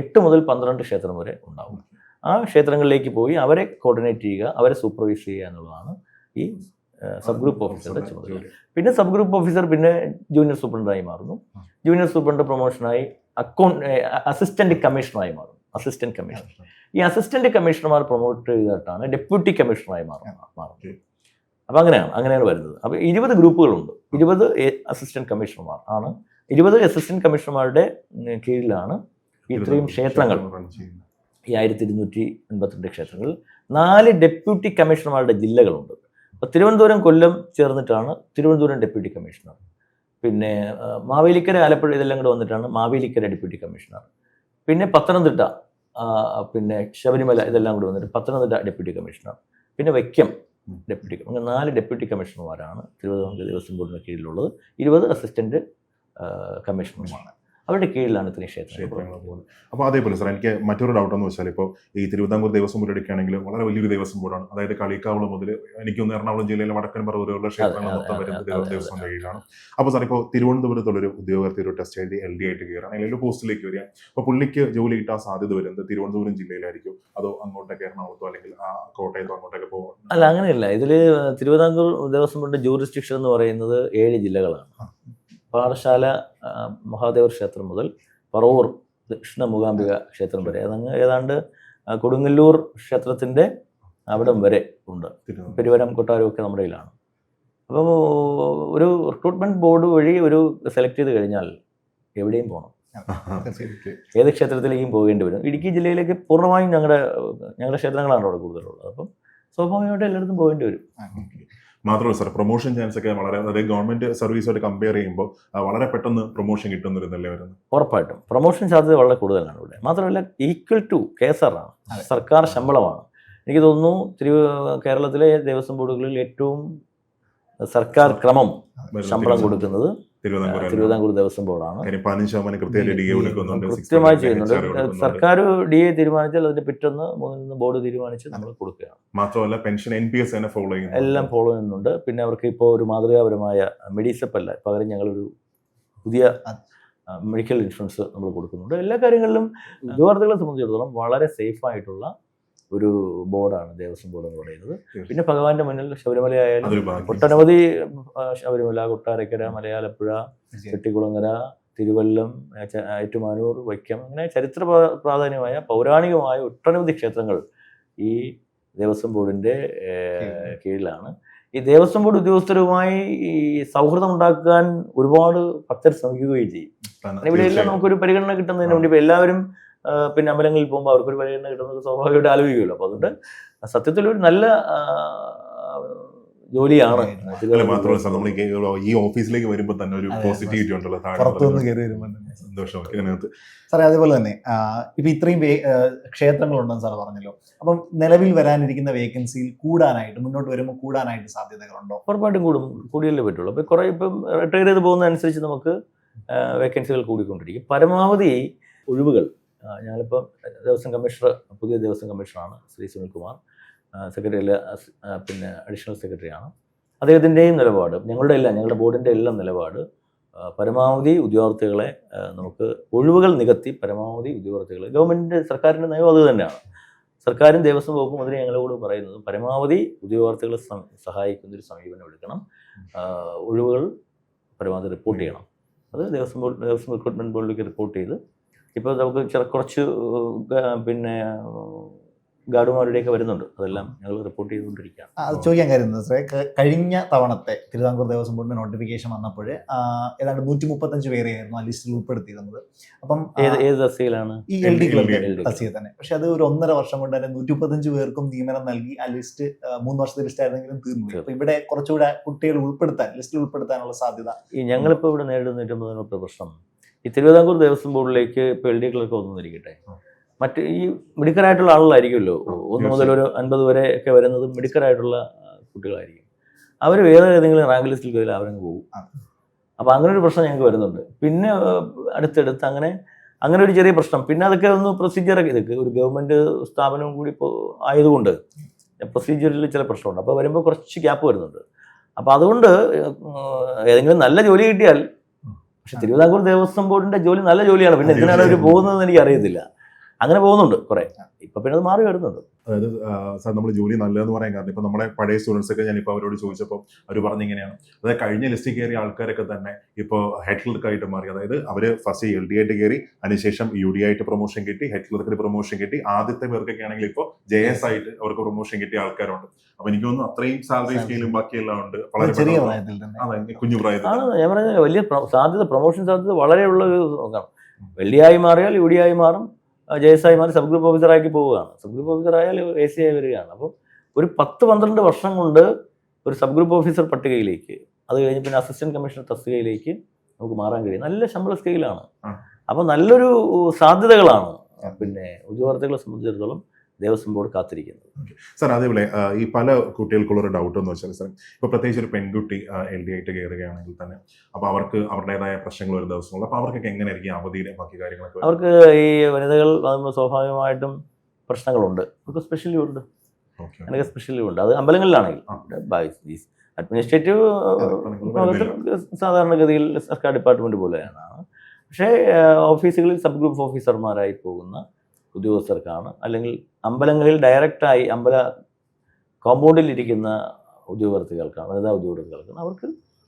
എട്ട് മുതൽ പന്ത്രണ്ട് ക്ഷേത്രം വരെ ഉണ്ടാവും. ആ ക്ഷേത്രങ്ങളിലേക്ക് പോയി അവരെ കോർഡിനേറ്റ് ചെയ്യുക അവരെ സൂപ്പർവൈസ് ചെയ്യുക എന്നുള്ളതാണ് ഈ സബ് ഗ്രൂപ്പ് ഓഫീസറുടെ ചുമതല. പിന്നെ സബ് ഗ്രൂപ്പ് ഓഫീസർ പിന്നെ ജൂനിയർ സൂപ്രണ്ടായി മാറുന്നു. ജൂനിയർ സൂപ്രണ്ട് പ്രൊമോഷനായി അക്കൗണ്ട് അസിസ്റ്റന്റ് കമ്മീഷണറായി മാറും അസിസ്റ്റന്റ് കമ്മീഷണർ ഈ അസിസ്റ്റന്റ് കമ്മീഷണർമാർ പ്രൊമോട്ട് ചെയ്തിട്ടാണ് ഡെപ്യൂട്ടി കമ്മീഷണറായി മാറുന്നത്. മാറുന്നത്. അപ്പോൾ അങ്ങനെയാണ് അങ്ങനെയാണ് വരുന്നത്. അപ്പോൾ ഇരുപത് ഗ്രൂപ്പുകളുണ്ട്. ഇരുപത് അസിസ്റ്റന്റ് കമ്മീഷണർമാർ ആണ്. ഇരുപത് അസിസ്റ്റന്റ് കമ്മീഷണർമാരുടെ കീഴിലാണ് ഇത്രയും ക്ഷേത്രങ്ങൾ. ഈ ആയിരത്തി ഇരുന്നൂറ്റി എൺപത്തിരണ്ട് ക്ഷേത്രങ്ങൾ നാല് ഡെപ്യൂട്ടി കമ്മീഷണർമാരുടെ ജില്ലകളുണ്ട്. അപ്പോൾ തിരുവനന്തപുരം കൊല്ലം ചേർന്നിട്ടാണ് തിരുവനന്തപുരം ഡെപ്യൂട്ടി കമ്മീഷണർ പിന്നെ മാവേലിക്കര ആലപ്പുഴ ഇതെല്ലാം കൂടെ വന്നിട്ടാണ് മാവേലിക്കര ഡെപ്യൂട്ടി കമ്മീഷണർ പിന്നെ പത്തനംതിട്ട പിന്നെ ശബരിമല ഇതെല്ലാം കൂടി വന്നിട്ട് പത്തനംതിട്ട ഡെപ്യൂട്ടി കമ്മീഷണർ പിന്നെ വൈക്കം. ഡെപ്യൂട്ടി അങ്ങനെ നാല് ഡെപ്യൂട്ടി കമ്മീഷണർമാരാണ്. തിരുവിതാംകൂർ ദേവസ്വം ബോർഡിന് കീഴിലുള്ളത്. ഇരുപത് അസിസ്റ്റന്റ് കമ്മീഷണർമാരാണ്. അവരുടെ കീഴിലാണ് ഇത്രയും ക്ഷേത്രങ്ങൾ പോകുന്നത്. അപ്പോൾ അതേപോലെ സാർ എനിക്ക് മറ്റൊരു ഡൗട്ട് എന്ന് വെച്ചാൽ ഇപ്പോൾ ഈ തിരുവിതാംകൂർ ദേവസ്വം ബോർഡ് എടുക്കുകയാണെങ്കിൽ വളരെ വലിയൊരു ദേവസ്വം ബോർഡാണ്. അതായത് കളിക്കാവളം മുതൽ എനിക്കൊന്ന് എറണാകുളം ജില്ലയിലെ വടക്കൻ പറവൂരുള്ള ക്ഷേത്രങ്ങൾ മൊത്തം വരുന്നത് ദേവസ്വം കീഴിലാണ്. അപ്പോൾ സാർ ഇപ്പോൾ തിരുവനന്തപുരത്തുള്ളൊരു ഉദ്യോഗാർത്ഥി ഒരു ടെസ്റ്റ് എഴുതി എൽ ഡി ആയിട്ട് കയറാൻ അല്ലെങ്കിൽ ഒരു പോസ്റ്റിലേക്ക് വരിക. അപ്പോൾ പുള്ളിക്ക് ജോലി കിട്ടാൻ സാധ്യത വരുന്നത് തിരുവനന്തപുരം ജില്ലയിലായിരിക്കും. അതോ അങ്ങോട്ടേക്ക് എറണാകുളത്തോ അല്ലെങ്കിൽ ആ കോട്ടയത്തോ അങ്ങോട്ടേക്ക് പോകാൻ അല്ല അങ്ങനെയല്ല. ഇതിൽ തിരുവിതാംകൂർ ദേവസ്വം ബോർഡിന്റെ ജൂറിസ്ഡിക്ഷൻ എന്ന് പറയുന്നത് ഏഴ് ജില്ലകളാണ്. പാഠശാല മഹാദേവ മഹാദേവർ ക്ഷേത്രം മുതൽ പറവൂർ ദക്ഷിണ മൂകാംബിക ക്ഷേത്രം വരെ. അതങ്ങ് ഏതാണ്ട് കൊടുങ്ങല്ലൂർ ക്ഷേത്രത്തിന്റെ അവിടം വരെ ഉണ്ട്. പെരുവരം കൊട്ടാരം ഒക്കെ നമ്മുടെ കയ്യിലാണ്. അപ്പോൾ ഒരു റിക്രൂട്ട്മെന്റ് ബോർഡ് വഴി ഒരു സെലക്ട് ചെയ്ത് കഴിഞ്ഞാൽ എവിടെയും പോകണം [LAUGHS] ഏത് ക്ഷേത്രത്തിലേക്കും പോകേണ്ടി വരും. ഇടുക്കി ജില്ലയിലേക്ക് പൂർണമായും ഞങ്ങളുടെ ഞങ്ങളുടെ ക്ഷേത്രങ്ങളാണ് അവിടെ കൂടുതലുള്ളത്. അപ്പം സ്വാഭാവികമായിട്ട് എല്ലായിടത്തും പോകേണ്ടി വരും. മാത്രമല്ല സാർ പ്രൊമോഷൻ ചാൻസ് ഒക്കെ വളരെ അതായത് ഗവൺമെന്റ് സർവീസുമായിട്ട് കമ്പയർ ചെയ്യുമ്പോൾ വളരെ പെട്ടെന്ന് പ്രൊമോഷൻ കിട്ടുന്നൊരുന്നല്ലേ വരുന്നത്? ഉറപ്പായിട്ടും. പ്രൊമോഷൻ സാധ്യത വളരെ കൂടുതലാണ് ഇവിടെ. മാത്രമല്ല equal to K S R ആണ്. സർക്കാർ ശമ്പളമാണ്. എനിക്ക് തോന്നുന്നു തിരു കേരളത്തിലെ ദേവസ്വം ബോർഡുകളിൽ ഏറ്റവും സർക്കാർ ക്രമം ശമ്പളം തിരുവനന്തപുരം- കൊടുക്കുന്നത് തിരുവിതാംകൂർ ദേവസ്വം ബോർഡാണ്. കൃത്യമായി ചെയ്യുന്നുണ്ട്. സർക്കാർ ഡി എ തീരുമാനിച്ചാൽ അതിന്റെ പിറ്റൊന്ന് ബോർഡ് തീരുമാനിച്ച് നമ്മൾ കൊടുക്കുകയാണ്. മാത്രമല്ല pension N P S follow ചെയ്യുന്നു എല്ലാം ഫോളോ ചെയ്യുന്നുണ്ട്. പിന്നെ അവർക്ക് ഇപ്പോൾ ഒരു മാതൃകാപരമായ മെഡിസപ്പ് അല്ല പകരം ഞങ്ങളൊരു പുതിയ മെഡിക്കൽ ഇൻഷുറൻസ് നമ്മൾ കൊടുക്കുന്നുണ്ട്. എല്ലാ കാര്യങ്ങളിലും ഉദ്യോഗാർത്ഥികളെ സംബന്ധിച്ചിടത്തോളം വളരെ സേഫ് ആയിട്ടുള്ള ഒരു ബോർഡാണ് ദേവസ്വം ബോർഡ് എന്ന് പറയുന്നത്. പിന്നെ ഭഗവാന്റെ മുന്നിൽ ശബരിമല ആയാലും ഒട്ടനവധി ശബരിമല കൊട്ടാരക്കര മലയാലപ്പുഴ ചെട്ടിക്കുളങ്ങര തിരുവല്ലം ഏറ്റുമാനൂർ വൈക്കം അങ്ങനെ ചരിത്ര പ്രാധാന്യമായ പൗരാണികമായ ഒട്ടനവധി ക്ഷേത്രങ്ങൾ ഈ ദേവസ്വം ബോർഡിന്റെ കീഴിലാണ്. ഈ ദേവസ്വം ബോർഡ് ഉദ്യോഗസ്ഥരുമായി ഈ സൗഹൃദം ഉണ്ടാക്കാൻ ഒരുപാട് ഭക്തർ ശ്രമിക്കുകയും ചെയ്യും. ഇവിടെയെല്ലാം നമുക്കൊരു പരിഗണന കിട്ടുന്നതിന് വേണ്ടി ഇപ്പൊ എല്ലാവരും പിന്നെ അമ്പലങ്ങളിൽ പോകുമ്പോൾ അവർക്കൊരു വഴി തന്നെ കിട്ടുന്നത് സ്വാഭാവികമായിട്ട് ആലോചിക്കുമല്ലോ. അപ്പൊ അതുകൊണ്ട് സത്യത്തിൽ ഒരു നല്ല ജോലിയാണ്. അല്ല മാത്രമല്ല സാർ നമ്മൾ ഈ ഓഫീസിലേക്ക് വരുമ്പോൾ തന്നെ ഒരു പോസിറ്റിവിറ്റി ഉണ്ടല്ലോ പുറത്തുനിന്ന് കയറി വരുമ്പോൾ സന്തോഷമൊക്കെ സാറേ അതേപോലെ തന്നെ ഇപ്പൊ ഇത്രയും ക്ഷേത്രങ്ങൾ ഉണ്ടെന്ന് ക്ഷേത്രങ്ങളുണ്ടെന്ന് സാർ പറഞ്ഞല്ലോ. അപ്പം നിലവിൽ വരാനിരിക്കുന്ന വേക്കൻസിയിൽ കൂടാനായിട്ട് മുന്നോട്ട് വരുമ്പോൾ കൂടാനായിട്ട് സാധ്യതകളുണ്ടോ? ഉറപ്പായിട്ടും കൂടും. കൂടിയല്ലേ പറ്റുള്ളൂ. അപ്പോൾ കുറേ ഇപ്പം റിട്ടയർ ചെയ്ത് പോകുന്നതനുസരിച്ച് നമുക്ക് വേക്കൻസികൾ കൂടിക്കൊണ്ടിരിക്കും. പരമാവധി ഒഴിവുകൾ ഞങ്ങളിപ്പം ദേവസ്വം കമ്മീഷണർ പുതിയ ദേവസ്വം കമ്മീഷണറാണ് ശ്രീ സുനിൽകുമാർ. സെക്രട്ടറിയിൽ പിന്നെ അഡീഷണൽ സെക്രട്ടറിയാണ്. അദ്ദേഹത്തിന്റെയും നിലപാട് ഞങ്ങളുടെ എല്ലാം ഞങ്ങളുടെ ബോർഡിന്റെ എല്ലാം നിലപാട് പരമാവധി ഉദ്യോഗാർത്ഥികളെ നമുക്ക് ഒഴിവുകൾ നികത്തി പരമാവധി ഉദ്യോഗാർത്ഥികളെ ഗവൺമെന്റിന്റെ സർക്കാരിന്റെ നയം അത് തന്നെയാണ്. സർക്കാരും ദേവസ്വം വകുപ്പും അതിന് ഞങ്ങളോട് പറയുന്നത് പരമാവധി ഉദ്യോഗാർത്ഥികളെ സഹായിക്കുന്ന ഒരു സമീപനം എടുക്കണം. ഒഴിവുകൾ പരമാവധി റിപ്പോർട്ട് ചെയ്യണം. അത് ദേവസ്വം ബോർഡ് ദേവസ്വം റിക്രൂട്ട്മെന്റ് ബോർഡിലേക്ക് റിപ്പോർട്ട് ചെയ്ത് ഇപ്പോൾ നമുക്ക് ചെറ കുറച്ച് പിന്നെ ഗാർഡുമാരുടെയൊക്കെ വരുന്നുണ്ട്. അതെല്ലാം ഞങ്ങൾ റിപ്പോർട്ട് ചെയ്തുകൊണ്ടിരിക്കുകയാണ്. ആ, അത് ചോദിക്കാൻ കാര്യം സാറേ കഴിഞ്ഞ തവണത്തെ തിരുവിതാംകൂർ ദേവസ്വം ബോർഡിന്റെ നോട്ടിഫിക്കേഷൻ വന്നപ്പോൾ ഏതാണ്ട് നൂറ്റി മുപ്പത്തഞ്ച് പേരെയായിരുന്നു ആ ലിസ്റ്റിൽ ഉൾപ്പെടുത്തിയിരുന്നത്. അപ്പം ഏത് തസ്തിയിലാണ് തസ്തികയിലാണ്? ഈ എൽ ഡി. തസ്തിക തന്നെ. പക്ഷെ അത് ഒരു ഒന്നര വർഷം കൊണ്ട് തന്നെ നൂറ്റി മുപ്പത്തഞ്ച് പേർക്കും നിയമനം നൽകി ആ ലിസ്റ്റ് മൂന്ന് വർഷത്തെ ലിസ്റ്റ് ആയിരുന്നെങ്കിലും തീർന്നു. അപ്പൊ ഇവിടെ കുറച്ചുകൂടെ കുട്ടികൾ ഉൾപ്പെടുത്താൻ ലിസ്റ്റിൽ ഉൾപ്പെടുത്താനുള്ള സാധ്യത ഈ ഞങ്ങളിപ്പോൾ ഇവിടെ നേരിടുന്ന ഏറ്റവും പ്രശ്നം ഈ തിരുവിതാംകൂർ ദേവസ്വം ബോർഡിലേക്ക് ഇപ്പോൾ എൽ ഡി ക്ലർക്ക് വന്നിരിക്കട്ടെ. മറ്റ് ഈ മിടുക്കനായിട്ടുള്ള ആളുകളായിരിക്കുമല്ലോ. ഒന്ന് മുതൽ ഒരു അൻപത് വരെ ഒക്കെ വരുന്നത് മിടുക്കരായിട്ടുള്ള ആ, കുട്ടികളായിരിക്കും. അവർ വേറെ ഏതെങ്കിലും റാങ്ക് ലിസ്റ്റിൽ കയറി അവരങ്ങ് പോകും. അപ്പം അപ്പോൾ അങ്ങനെ ഒരു പ്രശ്നം ഞങ്ങൾക്ക് വരുന്നുണ്ട്. പിന്നെ അടുത്തടുത്ത് അങ്ങനെ അങ്ങനെ ഒരു ചെറിയ പ്രശ്നം. പിന്നെ അതൊക്കെ ഒന്ന് പ്രൊസീജിയറൊക്കെ ഇതൊക്കെ ഒരു ഗവൺമെന്റ് സ്ഥാപനവും കൂടി ഇപ്പോൾ ആയതുകൊണ്ട് പ്രൊസീജിയറിൽ ചില പ്രശ്നമുണ്ട്. അപ്പോൾ വരുമ്പോൾ കുറച്ച് ഗ്യാപ്പ് വരുന്നുണ്ട്. അപ്പോൾ അതുകൊണ്ട് ഏതെങ്കിലും നല്ല ജോലി കിട്ടിയാൽ പക്ഷെ തിരുവിതാംകൂർ ദേവസ്വം ബോർഡിന്റെ ജോലി നല്ല ജോലിയാണ്. പിന്നെ എന്തിനാണ് അവർ പോകുന്നതെന്ന് എനിക്ക് അറിയത്തില്ല അങ്ങനെ പോകുന്നുണ്ട് കുറെ. ഇപ്പൊ പിന്നെ അത് മാറി വരുന്നുണ്ട്. അതായത് സാർ നമ്മൾ ജോലി നല്ലതെന്ന് പറയാൻ കാരണം ഇപ്പൊ നമ്മുടെ പഴയ സ്റ്റുഡൻസ് ഒക്കെ ഞാൻ ഇപ്പൊ അവരോട് ചോദിച്ചപ്പോൾ അവർ പറഞ്ഞിങ്ങനെയാണ്. അതായത് കഴിഞ്ഞ ലിസ്റ്റിൽ കയറിയ ആൾക്കാരൊക്കെ തന്നെ ഇപ്പോൾ ഹെഡ് ക്ലർക്ക് ആയിട്ട് മാറി. അതായത് അവർ ഫസ്റ്റ് എൽ ഡി ആയിട്ട് കയറി അതിനുശേഷം യു ഡി ആയിട്ട് പ്രൊമോഷൻ കിട്ടി ഹെഡ് ക്ലർക്കിന് പ്രൊമോഷൻ കിട്ടി. ആദ്യത്തെ പേർക്കൊക്കെ ആണെങ്കിൽ ഇപ്പോൾ ജെ എസ് ആയിട്ട് അവർക്ക് പ്രൊമോഷൻ കിട്ടിയ ആൾക്കാരുണ്ട്. അപ്പൊ എനിക്ക് തോന്നുന്നു അത്രയും സാലറി സ്കെയിലും ബാക്കിയെല്ലാം ഉണ്ട്. വളരെ ചെറിയ പ്രായത്തിൽ തന്നെ. കുഞ്ഞു പ്രായത്തിൽ ഞാൻ പറഞ്ഞ വലിയ സാധ്യത പ്രൊമോഷൻ സാധ്യത വളരെ ഉള്ള ഒരു നോക്കാം വെള്ളിയായി മാറിയാൽ യു ഡി ആയി മാറും ജയസായി മാറി സബ് ഗ്രൂപ്പ് ഓഫീസറാക്കി പോവുകയാണ്. സബ് ഗ്രൂപ്പ് ഓഫീസർ ആയാൽ എ സി ആയി വരികയാണ്. അപ്പോൾ ഒരു പത്ത് പന്ത്രണ്ട് വർഷം കൊണ്ട് ഒരു സബ് ഗ്രൂപ്പ് ഓഫീസർ പട്ടികയിലേക്ക് അത് കഴിഞ്ഞ് പിന്നെ അസിസ്റ്റന്റ് കമ്മീഷണർ തസ്തികയിലേക്ക് നമുക്ക് മാറാൻ കഴിയും. നല്ല ശമ്പള സ്കെയിലാണ്. അപ്പോൾ നല്ലൊരു സാധ്യതകളാണ്. പിന്നെ ഉദ്യോഗാർത്ഥികളെ സംബന്ധിച്ചിടത്തോളം ദേവസ്വം ബോർഡ് കാത്തിരിക്കുന്നത് സാർ അതേപോലെ ഈ പല കുട്ടികൾക്കുള്ള ഒരു ഡൗട്ട് എന്ന് വെച്ചാൽ സാർ ഇപ്പൊ പ്രത്യേകിച്ച് ഒരു പെൺകുട്ടി എൽ ഡി ആയിട്ട് കയറുകയാണെങ്കിൽ തന്നെ അപ്പോൾ അവർക്ക് അവരുടേതായ പ്രശ്നങ്ങൾ ഒരു ദിവസമുള്ള അപ്പോൾ അവർക്കൊക്കെ എങ്ങനെയായിരിക്കും അവധിയിലെ ബാക്കി കാര്യങ്ങളൊക്കെ? അവർക്ക് ഈ വനിതകൾ സ്വാഭാവികമായിട്ടും പ്രശ്നങ്ങളുണ്ട്. അവർക്ക് സ്പെഷ്യൽ ലീവ് ഉണ്ട്. അങ്ങനെയൊക്കെ സ്പെഷ്യൽ ലീവ് ഉണ്ട്. അത് അമ്പലങ്ങളിലാണെങ്കിൽ. അഡ്മിനിസ്ട്രേറ്റീവ്. സാധാരണഗതിയിൽ സർക്കാർ ഡിപ്പാർട്ട്മെന്റ് പോലെയാണ്. പക്ഷേ ഓഫീസുകളിൽ സബ് ഗ്രൂപ്പ് ഓഫീസർമാരായി പോകുന്ന ഉദ്യോഗസ്ഥർക്കാണ്. അല്ലെങ്കിൽ അമ്പലങ്ങളിൽ ഡയറക്റ്റായി അമ്പല കോമ്പൗണ്ടിൽ ഇരിക്കുന്ന ഉദ്യോഗാർത്ഥികൾക്കാണ് വനിതാ ഉദ്യോഗാർത്ഥികൾക്കാണ് അവർക്ക്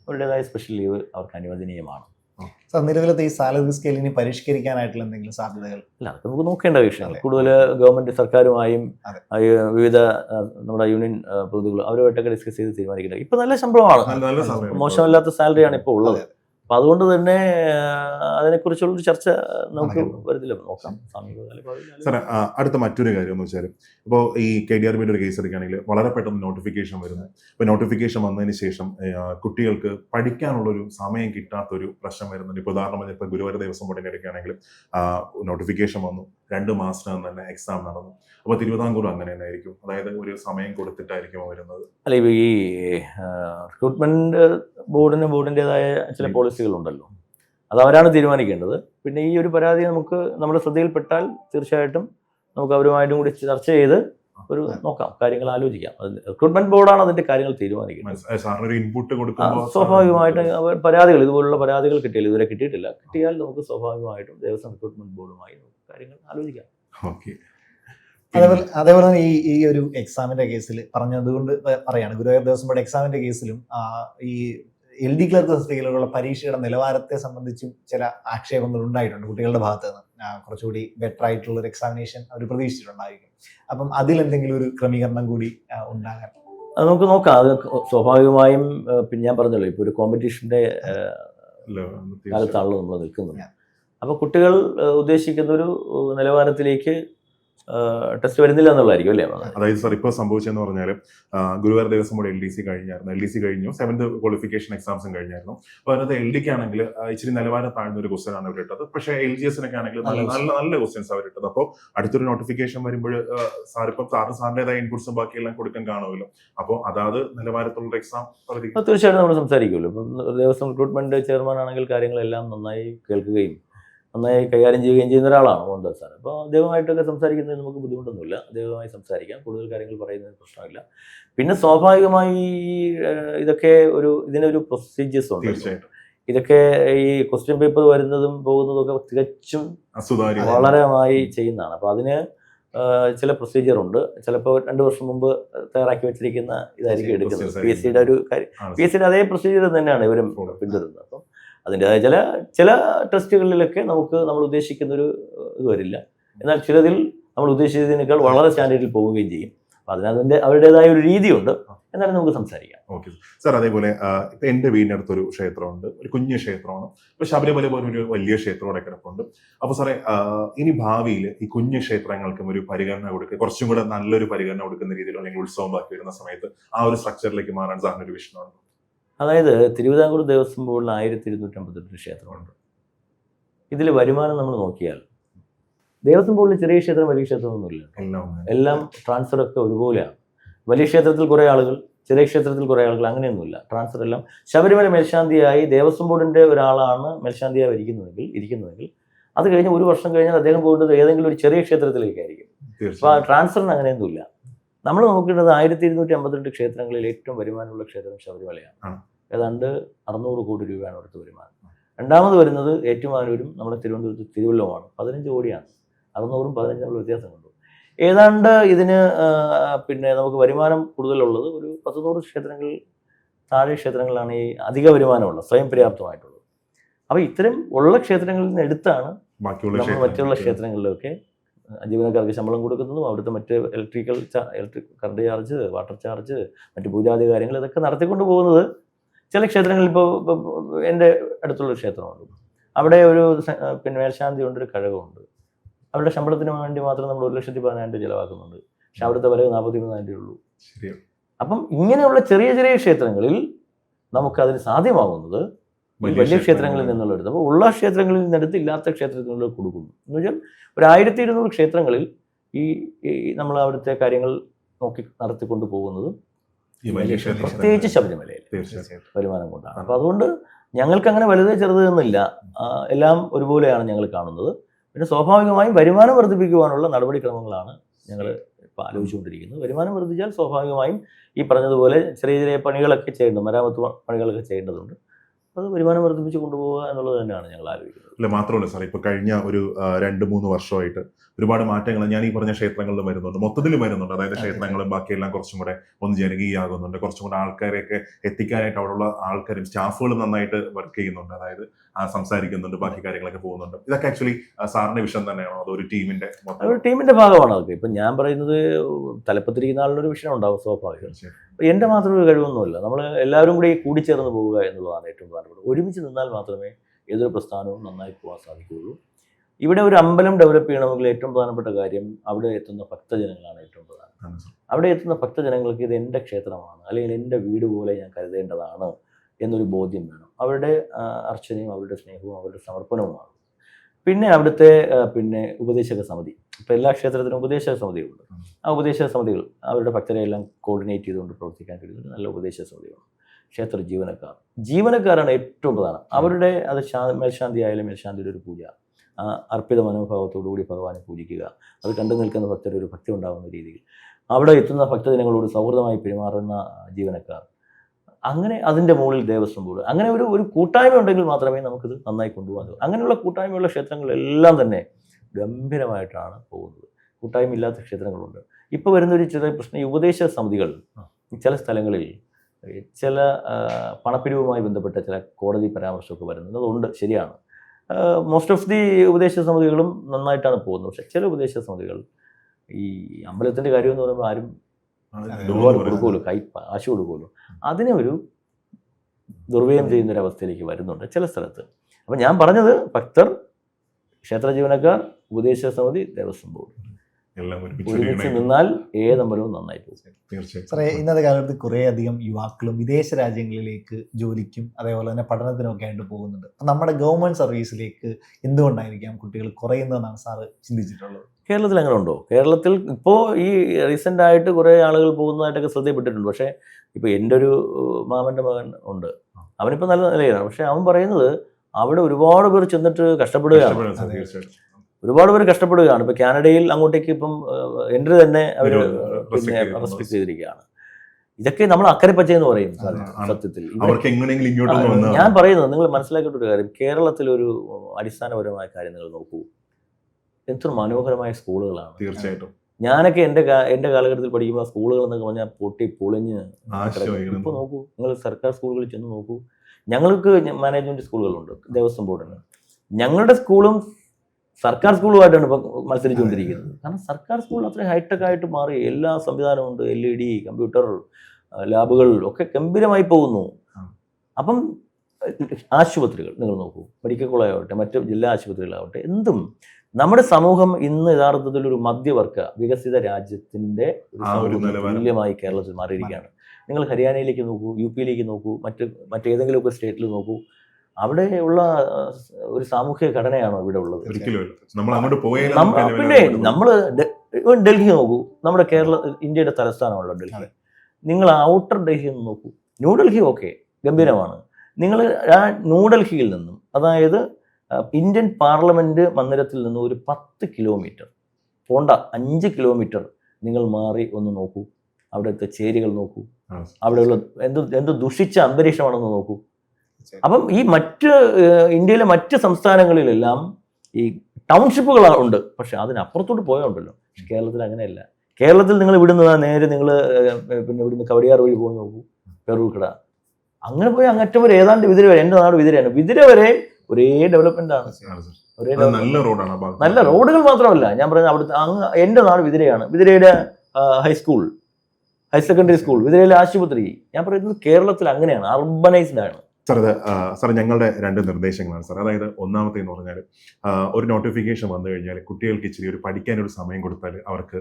അവരുടേതായ സ്പെഷ്യൽ ലീവ് അവർക്ക് അനുവദനീയമാണ്. സാർ നിലവിലത്തെ ഈ സാലറി സ്കെയിലിനെ പരിഷ്കരിക്കാനായിട്ടുള്ള എന്തെങ്കിലും സാധ്യതകൾ? അല്ല അത് നമുക്ക് നോക്കേണ്ട വിഷയങ്ങൾ. കൂടുതൽ ഗവൺമെന്റ് സർക്കാരുമായും വിവിധ നമ്മുടെ യൂണിയൻ പ്രതിനിധികളും അവരുമായിട്ടൊക്കെ ഡിസ്കസ് ചെയ്ത് തീരുമാനിക്കേണ്ടത് ഇപ്പൊ നല്ല ശമ്പളമാണ്. മോശമല്ലാത്ത സാലറിയാണ് ഇപ്പോൾ ഉള്ളത്. അപ്പൊ അതുകൊണ്ട് തന്നെ ആ, അതിനെക്കുറിച്ചുള്ള ഒരു ചർച്ച നമുക്ക് വരുന്നില്ല നോക്കാം. സാർ അടുത്ത മറ്റൊരു കാര്യം എന്ന് വെച്ചാൽ ഇപ്പോൾ ഈ കെ ഡി ആർ ബിയുടെ ഒരു കേസ് എടുക്കുകയാണെങ്കിൽ വളരെ പെട്ടെന്ന് നോട്ടിഫിക്കേഷൻ വരുന്നു. ഇപ്പോൾ നോട്ടിഫിക്കേഷൻ വന്നതിന് ശേഷം കുട്ടികൾക്ക് പഠിക്കാനുള്ള ഒരു സമയം കിട്ടാത്തൊരു പ്രശ്നം വരുന്നുണ്ട്. ഇപ്പോൾ ഉദാഹരണം ഇപ്പൊ ഇപ്പോൾ ഗുരുവായൂർ ദേവസ്വം ബോർഡിന്റെ എടുക്കുകയാണെങ്കിൽ നോട്ടിഫിക്കേഷൻ വന്നു. രണ്ട് മാസത്തിനകം തന്നെ എക്സാം നടന്നു. അപ്പോൾ തിരുവിതാംകൂർ അങ്ങനെ തന്നെ ആയിരിക്കും അതായത് ഒരു സമയം കൊടുത്തിട്ടായിരിക്കും വരുന്നത്. അല്ല ഇപ്പൊ ഈ റിക്രൂട്ട്മെന്റ് ബോർഡിന് ബോർഡിന്റെതായ ചില പോളിസികൾ പോളിസികളുണ്ടല്ലോ അത് അവരാണ് തീരുമാനിക്കേണ്ടത്. പിന്നെ ഈ ഒരു പരാതി നമുക്ക് നമ്മുടെ ശ്രദ്ധയിൽപ്പെട്ടാൽ തീർച്ചയായിട്ടും നമുക്ക് അവരുമായിട്ടും കൂടി ചർച്ച ചെയ്ത് ഒരു നോക്കാം. കാര്യങ്ങൾ ആലോചിക്കാം. റിക്രൂട്ട്മെന്റ് ബോർഡാണ് അതിന്റെ കാര്യങ്ങൾ തീരുമാനിക്കുന്നത് സ്വാഭാവികമായിട്ട് പരാതികൾ ഇതുപോലുള്ള പരാതികൾ കിട്ടിയില്ല. ഇതുവരെ കിട്ടിയിട്ടില്ല. കിട്ടിയാൽ നമുക്ക് സ്വാഭാവികമായിട്ടും ദേവസ്വം റിക്രൂട്ട്മെന്റ് ബോർഡുമായി കാര്യങ്ങൾ ആലോചിക്കാം. ഓക്കെ. അതേപോലെ അതേപോലെ തന്നെ ഈ ഈ ഒരു എക്സാമിന്റെ കേസിൽ പറഞ്ഞതുകൊണ്ട് പറയാണ്. ഗുരുവായൂർ ദേവസ്വം ബോർഡ് എക്സാമിന്റെ കേസിലും ഈ എൽ ഡി ക്ലർക്ക് തസ്തികയിലുള്ള പരീക്ഷയുടെ നിലവാരത്തെ സംബന്ധിച്ചും ചില ആക്ഷേപങ്ങൾ ഉണ്ടായിട്ടുണ്ട് കുട്ടികളുടെ ഭാഗത്ത് നിന്ന് കുറച്ചുകൂടി ബെറ്റർ ആയിട്ടുള്ള ഒരു എക്സാമിനേഷൻ അവർ പ്രതീക്ഷിച്ചിട്ടുണ്ടായിരിക്കും. അപ്പം അതിൽ എന്തെങ്കിലും ഒരു ക്രമീകരണം കൂടി ഉണ്ടാകാൻ. അത് നമുക്ക് നോക്കാം. അത് സ്വാഭാവികമായും പിന്നെ ഞാൻ പറഞ്ഞല്ലോ ഇപ്പോൾ ഒരു കോമ്പറ്റീഷന്റെ കാലത്താണല്ലോ നമ്മൾ നിൽക്കുന്നത്. അപ്പോൾ കുട്ടികൾ ഉദ്ദേശിക്കുന്ന ഒരു നിലവാരത്തിലേക്ക് ടെസ്റ്റ് വരുന്നില്ല എന്നുള്ളതായിരിക്കും അല്ലേ? അതായത് സാർ ഇപ്പോൾ സംഭവിച്ചെന്ന് പറഞ്ഞാൽ Guruvayur Devaswom board L D C കഴിഞ്ഞായിരുന്നു. L D C കഴിഞ്ഞു. സെവൻത് ക്വാളിഫിക്കേഷൻ എക്സാംസും കഴിഞ്ഞായിരുന്നു. അപ്പോൾ അതിനകത്ത് എൽ ഡിക്ക് ആണെങ്കിൽ ഇച്ചിരി നിലവാരം താഴ്ന്ന ഒരു ക്വസ്റ്റൻ ആണ് അവരിട്ടത്. ഇട്ടത് പക്ഷേ എൽ ജി എസിനൊക്കെ ആണെങ്കിൽ നല്ല നല്ല നല്ല ക്വസ്റ്റൻസ് ഇട്ടത് അപ്പോൾ അടുത്തൊരു നോട്ടിഫിക്കേഷൻ വരുമ്പോൾ സാർ ഇപ്പം സാറിന് സാറിന്റെതായ ഇൻപുട്സും ബാക്കിയെല്ലാം കൊടുക്കാൻ കാണുമല്ലോ. അപ്പോൾ അതാത് നിലവാരത്തിലുള്ള എക്സാം തീർച്ചയായിട്ടും നമ്മൾ സംസാരിക്കുമല്ലോ. ഇപ്പം ദേവസ്വം റിക്രൂട്ട്മെന്റ് ചെയർമാൻ ആണെങ്കിൽ കാര്യങ്ങളെല്ലാം നന്നായി കേൾക്കുകയും നന്നായി കൈകാര്യം ചെയ്യുകയും ചെയ്യുന്ന ഒരാളാണ് മോഹൻദാസ് സാർ. അപ്പോൾ അദ്ദേഹമായിട്ടൊക്കെ സംസാരിക്കുന്നതിന് നമുക്ക് ബുദ്ധിമുട്ടൊന്നുമില്ല. അദ്ദേഹവുമായി സംസാരിക്കാം. കൂടുതൽ കാര്യങ്ങൾ പറയുന്നതിന് പ്രശ്നമില്ല. പിന്നെ സ്വാഭാവികമായി ഇതൊക്കെ ഒരു ഇതിനൊരു പ്രൊസീജിയേഴ്സ് ഉണ്ട്. ഇതൊക്കെ ഈ ക്വസ്റ്റ്യൻ പേപ്പർ വരുന്നതും പോകുന്നതും ഒക്കെ തികച്ചും വളരെമായി ചെയ്യുന്നതാണ്. അപ്പോൾ അതിന് ചില പ്രൊസീജിയർ ഉണ്ട്. ചിലപ്പോൾ രണ്ട് വർഷം മുമ്പ് തയ്യാറാക്കി വെച്ചിരിക്കുന്ന ഇതായിരിക്കും എടുക്കുന്നത്. പി എസ് സിയുടെ ഒരു കാര്യം. പി എസ് സിയുടെ അതേ പ്രൊസീജിയർ തന്നെയാണ് ഇവരും. പിന്തുടരുന്നത്. അപ്പം അതിന്റെതായ ചില ചില ടെസ്റ്റുകളിലൊക്കെ നമുക്ക് നമ്മൾ ഉദ്ദേശിക്കുന്നൊരു ഇത് വരില്ല. എന്നാൽ ചിലതിൽ നമ്മൾ ഉദ്ദേശിച്ചതിനേക്കാൾ വളരെ സ്റ്റാൻഡേർഡിൽ പോവുകയും ചെയ്യും. അപ്പം അതിനതിന്റെ അവരുടേതായ ഒരു രീതിയുണ്ട്. എന്നാലും നമുക്ക് സംസാരിക്കാം. ഓക്കെ. സാർ അതേപോലെ ഇപ്പം എന്റെ വീടിനടുത്തൊരു ക്ഷേത്രമുണ്ട്. ഒരു കുഞ്ഞു ക്ഷേത്രമാണ്. ഇപ്പം ശബരിമല പോലെ ഒരു വലിയ ക്ഷേത്രമോടെ കിടപ്പുണ്ട്. അപ്പോൾ സാറേ ഇനി ഭാവിയിൽ ഈ കുഞ്ഞു ക്ഷേത്രങ്ങൾക്കും ഒരു പരിഗണന കൊടുക്കുക കുറച്ചും കൂടെ നല്ലൊരു പരിഗണന കൊടുക്കുന്ന രീതിയിൽ അല്ലെങ്കിൽ ഉത്സവം ബാക്കി വരുന്ന സമയത്ത് ആ ഒരു സ്ട്രക്ചറിലേക്ക് മാറാൻ സാറിന് ഒരു വിഷയമാണ് അതായത് തിരുവിതാംകൂർ ദേവസ്വം ബോർഡിൽ ആയിരത്തി ഇരുന്നൂറ്റമ്പത്തെട്ട് ക്ഷേത്രമുണ്ട്. ഇതിൽ വരുമാനം നമ്മൾ നോക്കിയാൽ ദേവസ്വം ബോർഡിൽ ചെറിയ ക്ഷേത്രം വലിയ ക്ഷേത്രമൊന്നുമില്ല. എല്ലാം ട്രാൻസ്ഫർ ഒക്കെ ഒരുപോലെയാണ്. വലിയ ക്ഷേത്രത്തിൽ കുറേ ആളുകൾ ചെറിയ ക്ഷേത്രത്തിൽ കുറേ ആളുകൾ അങ്ങനെയൊന്നുമില്ല. ട്രാൻസ്ഫർ എല്ലാം ശബരിമല മേൽശാന്തിയായി ദേവസ്വം ബോർഡിന്റെ ഒരാളാണ് മേൽശാന്തിയായി ഇരിക്കുന്നതെങ്കിൽ ഇരിക്കുന്നതെങ്കിൽ അത് കഴിഞ്ഞ് ഒരു വർഷം കഴിഞ്ഞാൽ അദ്ദേഹം പോയിട്ട് ഏതെങ്കിലും ഒരു ചെറിയ ക്ഷേത്രത്തിലേക്കായിരിക്കും. അപ്പോൾ ട്രാൻസ്ഫറിന് അങ്ങനെയൊന്നുമില്ല. നമ്മൾ നോക്കേണ്ടത് ആയിരത്തി ഇരുന്നൂറ്റി അമ്പത്തിരണ്ട് ക്ഷേത്രങ്ങളിൽ ഏറ്റവും വരുമാനമുള്ള ക്ഷേത്രം ശബരിമലയാണ്. ഏതാണ്ട് അറുന്നൂറ് കോടി രൂപയാണ് അവിടുത്തെ വരുമാനം. രണ്ടാമത് വരുന്നത് ഏറ്റവും ഏറ്റുമാനൂരും നമ്മുടെ തിരുവനന്തപുരത്ത് തിരുവല്ലവുമാണ്. പതിനഞ്ച് കോടിയാണ്. അറുന്നൂറും പതിനഞ്ചും നമ്മൾ വ്യത്യാസം കണ്ടു. ഏതാണ്ട് ഇതിന് പിന്നെ നമുക്ക് വരുമാനം കൂടുതലുള്ളത് ഒരു പത്ത് നൂറ് ക്ഷേത്രങ്ങളിൽ താഴെ ക്ഷേത്രങ്ങളാണ് ഈ അധിക വരുമാനമുള്ളത് സ്വയം പര്യാപ്തമായിട്ടുള്ളത്. അപ്പോൾ ഇത്തരം ഉള്ള ക്ഷേത്രങ്ങളിൽ നിന്ന് എടുത്താണ് നമ്മൾ മറ്റുള്ള ക്ഷേത്രങ്ങളിലൊക്കെ ജീവനക്കാർക്ക് ശമ്പളം കൊടുക്കുന്നതും അവിടുത്തെ മറ്റ് electrical electric current charge water charge മറ്റ് പൂജാതി കാര്യങ്ങൾ ഇതൊക്കെ നടത്തിക്കൊണ്ട് പോകുന്നത് ചില ക്ഷേത്രങ്ങളിൽ ഇപ്പോൾ എന്റെ അടുത്തുള്ള ക്ഷേത്രമുണ്ട്. അവിടെ ഒരു പിന്നെ മേൽശാന്തി ഉണ്ട് ഒരു കഴകമുണ്ട്. അവരുടെ ശമ്പളത്തിന് വേണ്ടി മാത്രം നമ്മൾ ഒരു ലക്ഷത്തി പതിനായിരം രൂപ ചിലവാക്കുന്നുണ്ട്. പക്ഷെ അവിടുത്തെ വില നാൽപ്പത്തി മൂന്നായിരം രൂപ ഉള്ളൂ. അപ്പം ഇങ്ങനെയുള്ള ചെറിയ ചെറിയ ക്ഷേത്രങ്ങളിൽ നമുക്കതിന് സാധ്യമാകുന്നത് വലിയ ക്ഷേത്രങ്ങളിൽ നിന്നുള്ള എടുത്ത് അപ്പോൾ ഉള്ള ക്ഷേത്രങ്ങളിൽ നിന്നെടുത്ത് ഇല്ലാത്ത ക്ഷേത്രങ്ങളിൽ കൊടുക്കുന്നു. എന്ന് വെച്ചാൽ ഒരു ആയിരത്തി ഇരുന്നൂറ് ക്ഷേത്രങ്ങളിൽ ഈ നമ്മൾ അവിടുത്തെ കാര്യങ്ങൾ നോക്കി നടത്തിക്കൊണ്ട് പോകുന്നതും. പ്രത്യേകിച്ച് ശബരിമലയിൽ വരുമാനം കൊണ്ടാണ്. അപ്പോൾ അതുകൊണ്ട് ഞങ്ങൾക്ക് അങ്ങനെ വലുത് ചെറുത് എന്നില്ല എല്ലാം ഒരുപോലെയാണ് ഞങ്ങൾ കാണുന്നത്. പിന്നെ സ്വാഭാവികമായും വരുമാനം വർദ്ധിപ്പിക്കുവാനുള്ള നടപടിക്രമങ്ങളാണ് ഞങ്ങൾ ഇപ്പോൾ ആലോചിച്ചുകൊണ്ടിരിക്കുന്നത്. വരുമാനം വർദ്ധിച്ചാൽ സ്വാഭാവികമായും ഈ പറഞ്ഞതുപോലെ ചെറിയ ചെറിയ പണികളൊക്കെ ചെയ്യേണ്ടത് മരാമത്ത് പണികളൊക്കെ ചെയ്യേണ്ടതുണ്ട്. അത് വരുമാനം വർദ്ധിപ്പിച്ച് കൊണ്ടുപോകുക എന്നുള്ളത് തന്നെയാണ് ഞങ്ങൾ ആലോചിക്കുന്നത്. അല്ല മാത്രമല്ല സാർ ഇപ്പൊ കഴിഞ്ഞ ഒരു രണ്ട് മൂന്ന് വർഷമായിട്ട് ഒരുപാട് മാറ്റങ്ങൾ ഞാൻ ഈ പറഞ്ഞ ക്ഷേത്രങ്ങളിൽ വരുന്നുണ്ട്. മൊത്തത്തിൽ വരുന്നുണ്ട്. അതായത് ക്ഷേത്രങ്ങളും ബാക്കിയെല്ലാം കുറച്ചും കൂടെ ഒന്ന് ജനകീയാകുന്നുണ്ട് കുറച്ചും കൂടെ ആൾക്കാരെയൊക്കെ എത്തിക്കാനായിട്ട് അവിടെയുള്ള ആൾക്കാരും സ്റ്റാഫുകളും നന്നായിട്ട് വർക്ക് ചെയ്യുന്നുണ്ട്. അതായത് സംസാരിക്കുന്നുണ്ട് ബാക്കി കാര്യങ്ങളൊക്കെ പോകുന്നുണ്ട്. ഇതൊക്കെ ആക്ച്വലി സാറിന്റെ വിഷയം തന്നെയാണോ? അതോ ഒരു ടീമിന്റെ ഒരു ടീമിന്റെ ഭാഗമാണ് അതൊക്കെ. ഇപ്പം ഞാൻ പറയുന്നത് തലപ്പത്തിരിക്കുന്ന ആളിനൊരു വിഷയം ഉണ്ടാവും സ്വാഭാവികം. എന്റെ മാത്രം ഒരു കഴിവൊന്നുമില്ല. നമ്മൾ എല്ലാവരും കൂടി കൂടിച്ചേർന്ന് പോവുക എന്നുള്ളതാണ് ഏറ്റവും പ്രധാനപ്പെട്ടത്. ഒരുമിച്ച് നിന്നാൽ മാത്രമേ ഏതൊരു പ്രസ്ഥാനവും നന്നായി പോകാൻ സാധിക്കുകയുള്ളൂ. ഇവിടെ ഒരു അമ്പലം ഡെവലപ്പ് ചെയ്യണമെങ്കിൽ ഏറ്റവും പ്രധാനപ്പെട്ട കാര്യം അവിടെ എത്തുന്ന ഭക്തജനങ്ങളാണ് ഏറ്റവും പ്രധാനം. അവിടെ എത്തുന്ന ഭക്തജനങ്ങൾക്ക് ഇത് എന്റെ ക്ഷേത്രമാണ്. അല്ലെങ്കിൽ എന്റെ വീട് പോലെ ഞാൻ കരുതേണ്ടതാണ് എന്നൊരു ബോധ്യം വേണം. അവരുടെ അർച്ചനയും അവരുടെ സ്നേഹവും അവരുടെ സമർപ്പണവുമാണ്. പിന്നെ അവിടുത്തെ പിന്നെ ഉപദേശക സമിതി. ഇപ്പം എല്ലാ ക്ഷേത്രത്തിനും ഉപദേശക സമിതികളുണ്ട്. ആ ഉപദേശക സമിതികൾ അവരുടെ ഭക്തരെ എല്ലാം കോർഡിനേറ്റ് ചെയ്തുകൊണ്ട് പ്രവർത്തിക്കാൻ കഴിയുന്ന നല്ല ഉപദേശക സമിതികളാണ്. ക്ഷേത്ര ജീവനക്കാർ. ജീവനക്കാരാണ് ഏറ്റവും പ്രധാനം. അവരുടെ അത് ശാ മേൽശാന്തി ആയാലും മേൽശാന്തിയുടെ ഒരു പൂജ. ആ അർപ്പിത മനോഭാവത്തോടു കൂടി ഭഗവാനെ പൂജിക്കുക. അത് കണ്ടു നിൽക്കുന്ന ഭക്തരുടെ ഒരു ഭക്തി ഉണ്ടാകുന്ന രീതിയിൽ. അവിടെ എത്തുന്ന ഭക്തജനങ്ങളോട് സൗഹൃദമായി പെരുമാറുന്ന ജീവനക്കാർ അങ്ങനെ അതിന്റെ മുകളിൽ ദേവസ്വം ബോർഡ്. അങ്ങനെ ഒരു ഒരു കൂട്ടായ്മ ഉണ്ടെങ്കിൽ മാത്രമേ നമുക്കിത് നന്നായി കൊണ്ടുപോകാൻ അങ്ങനെയുള്ള കൂട്ടായ്മയുള്ള ക്ഷേത്രങ്ങളെല്ലാം തന്നെ ഗംഭീരമായിട്ടാണ് പോകുന്നത്. കൂട്ടായ്മ ഇല്ലാത്ത ക്ഷേത്രങ്ങളുണ്ട്. ഇപ്പോൾ വരുന്നൊരു ചെറിയ പ്രശ്നം ഈ ഉപദേശ സമിതികൾ ചില സ്ഥലങ്ങളിൽ ചില പണപ്പിരിവുമായി ബന്ധപ്പെട്ട ചില കോടതി പരാമർശമൊക്കെ വരുന്നത് അതുണ്ട് ശരിയാണ്. മോസ്റ്റ് ഓഫ് ദി ഉപദേശ സമിതികളും നന്നായിട്ടാണ് പോകുന്നത്. പക്ഷേ ചില ഉപദേശ സമിതികൾ ഈ അമ്പലത്തിന്റെ കാര്യമെന്ന് പറയുമ്പോൾ ആരും. കൊടുക്കുമല്ലോ കൈ കാശ് കൊടുക്കുമല്ലോ. അതിനെ ഒരു ദുർവ്യയം ചെയ്യുന്നൊരവസ്ഥയിലേക്ക് അവസ്ഥയിലേക്ക് വരുന്നുണ്ട് ചില സ്ഥലത്ത്. അപ്പം ഞാൻ പറഞ്ഞത് ഭക്തർ ക്ഷേത്ര ജീവനക്കാർ ഉപദേശ സമിതി ദേവസ്വം ബോർഡ്. ഒരുമിച്ച്. നിന്നാൽ ഏതമ്പലവും നന്നായി പോകും. സാറേ ഇന്നത്തെ കാലത്ത് കുറേ അധികം യുവാക്കളും വിദേശ രാജ്യങ്ങളിലേക്ക് ജോലിക്കും അതേപോലെ തന്നെ പഠനത്തിനൊക്കെ ആയിട്ട് പോകുന്നുണ്ട്. നമ്മുടെ ഗവൺമെന്റ് സർവീസിലേക്ക് എന്തുകൊണ്ടായിരിക്കാം കുട്ടികൾ കുറയുന്നതെന്നാണ് സാറ് ചിന്തിച്ചിട്ടുള്ളത്? കേരളത്തിൽ അങ്ങനെ ഉണ്ടോ കേരളത്തിൽ ഇപ്പോൾ ഈ റീസെന്റ് ആയിട്ട് കുറേ ആളുകൾ പോകുന്നതായിട്ടൊക്കെ ശ്രദ്ധയപ്പെട്ടിട്ടുണ്ട് പക്ഷേ ഇപ്പോൾ എന്റെ ഒരു മാമന്റെ മകൻ ഉണ്ട്. അവനിപ്പോൾ നല്ല നിലയിലാണ്. പക്ഷേ അവൻ പറയുന്നത് അവിടെ ഒരുപാട് പേർ ചെന്നിട്ട് കഷ്ടപ്പെടുകയാണ്. ഒരുപാട് പേര് കഷ്ടപ്പെടുകയാണ്. ഇപ്പം കാനഡയിൽ അങ്ങോട്ടേക്ക് ഇപ്പം എന്റെ തന്നെ അവർ പിന്നെ റെസ്പെക്ട് ചെയ്തിരിക്കുകയാണ്. ഇതൊക്കെ നമ്മൾ അക്കരെ പച്ച എന്ന് പറയും സത്യത്തിൽ. ഞാൻ പറയുന്നത് നിങ്ങൾ മനസ്സിലാക്കിയിട്ടൊരു കാര്യം. കേരളത്തിലൊരു അടിസ്ഥാനപരമായ കാര്യം നിങ്ങൾ നോക്കൂ. എത്ര മനോഹരമായ സ്കൂളുകളാണ്. തീർച്ചയായിട്ടും. ഞാനൊക്കെ എന്റെ എന്റെ എന്റെ കാലഘട്ടത്തിൽ പഠിക്കുമ്പോൾ സ്കൂളുകൾ എന്നൊക്കെ പറഞ്ഞാൽ പൊട്ടി പൊളിഞ്ഞ് ഇപ്പൊ ഇപ്പോൾ നോക്കൂ നിങ്ങൾ സർക്കാർ സ്കൂളുകളിൽ ചെന്ന് നോക്കൂ. ഞങ്ങൾക്ക് മാനേജ്മെന്റ് സ്കൂളുകളുണ്ട് ദേവസ്വം ബോർഡിന് ഞങ്ങളുടെ സ്കൂളും സർക്കാർ സ്കൂളുമായിട്ടാണ് ഇപ്പം മത്സരിച്ചുകൊണ്ടിരിക്കുന്നത്. കാരണം സർക്കാർ സ്കൂൾ അത്രയും ഹൈടെക് ആയിട്ട് മാറി എല്ലാ സംവിധാനമുണ്ട് എൽ ഇ ഡി കമ്പ്യൂട്ടർ ലാബുകൾ ഒക്കെ ഗംഭീരമായി പോകുന്നു. അപ്പം ആശുപത്രികൾ നിങ്ങൾ നോക്കൂ മെഡിക്കൽ കോളേജ് ആവട്ടെ മറ്റ് ജില്ലാ ആശുപത്രികളാവട്ടെ എന്തും നമ്മുടെ സമൂഹം ഇന്ന് യഥാർത്ഥത്തിൽ ഒരു മധ്യവർഗ വികസിത രാജ്യത്തിന്റെ തുല്യമായി കേരളത്തിൽ മാറിയിരിക്കുകയാണ്. നിങ്ങൾ ഹരിയാനയിലേക്ക് നോക്കൂ യു പിയിലേക്ക് നോക്കൂ മറ്റ് മറ്റേതെങ്കിലുമൊക്കെ സ്റ്റേറ്റിൽ നോക്കൂ അവിടെ ഉള്ള ഒരു സാമൂഹിക ഘടനയാണോ ഇവിടെ ഉള്ളത്? പിന്നെ നമ്മൾ ഡൽഹി നോക്കൂ നമ്മുടെ കേരള ഇന്ത്യയുടെ തലസ്ഥാനമാണല്ലോ ഡൽഹി. നിങ്ങൾ ഔട്ടർ ഡൽഹി ഒന്ന് നോക്കൂ ന്യൂഡൽഹി ഓക്കെ ഗംഭീരമാണ്. നിങ്ങൾ ആ ന്യൂഡൽഹിയിൽ നിന്നും അതായത് ഇന്ത്യൻ പാർലമെന്റ് മന്ദിരത്തിൽ നിന്ന് ഒരു പത്ത് കിലോമീറ്റർ പോണ്ട അഞ്ച് കിലോമീറ്റർ നിങ്ങൾ മാറി ഒന്ന് നോക്കൂ. അവിടുത്തെ ചേരികൾ നോക്കൂ. അവിടെയുള്ള എന്ത് എന്ത് ദുഷിച്ച അന്തരീക്ഷമാണെന്ന് നോക്കൂ. അപ്പം ഈ മറ്റ് ഇന്ത്യയിലെ മറ്റ് സംസ്ഥാനങ്ങളിലെല്ലാം ഈ ടൗൺഷിപ്പുകൾ ഉണ്ട്. പക്ഷെ അതിനപ്പുറത്തോട്ട് പോയുണ്ടല്ലോ. കേരളത്തിൽ അങ്ങനെയല്ല. കേരളത്തിൽ നിങ്ങൾ ഇവിടുന്ന് നേരെ നിങ്ങൾ പിന്നെ ഇവിടുന്ന് കവടിയാർ വഴി പോയി നോക്കൂ. പെറൂക്കട അങ്ങനെ പോയി അങ്ങറ്റം വരെ ഏതാണ്ട് വിതിര വരെ എന്റെ നാട് വിതിരയാണ്. വിതിര വരെ ഒരേ ഡെവലപ്മെന്റ് ആണ്. ഒരേ. നല്ല റോഡാണ് നല്ല റോഡുകൾ മാത്രമല്ല ഞാൻ പറഞ്ഞ അവിടുത്തെ അങ്ങ് എന്റെ നാട് വിതിരയാണ്. വിതിരയുടെ high school higher secondary school വിതിരയിലെ ആശുപത്രി. ഞാൻ പറയുന്നത് കേരളത്തിൽ അങ്ങനെയാണ് അർബനൈസ്ഡ് ആണ്. സാർ അത് സാർ ഞങ്ങളുടെ രണ്ട് നിർദ്ദേശങ്ങളാണ് സാർ അതായത് ഒന്നാമത്തെ എന്ന് പറഞ്ഞാൽ ഒരു നോട്ടിഫിക്കേഷൻ വന്നു കഴിഞ്ഞാൽ കുട്ടികൾക്ക് ഇച്ചിരി ഒരു പഠിക്കാൻ ഒരു സമയം കൊടുത്താൽ അവർക്ക്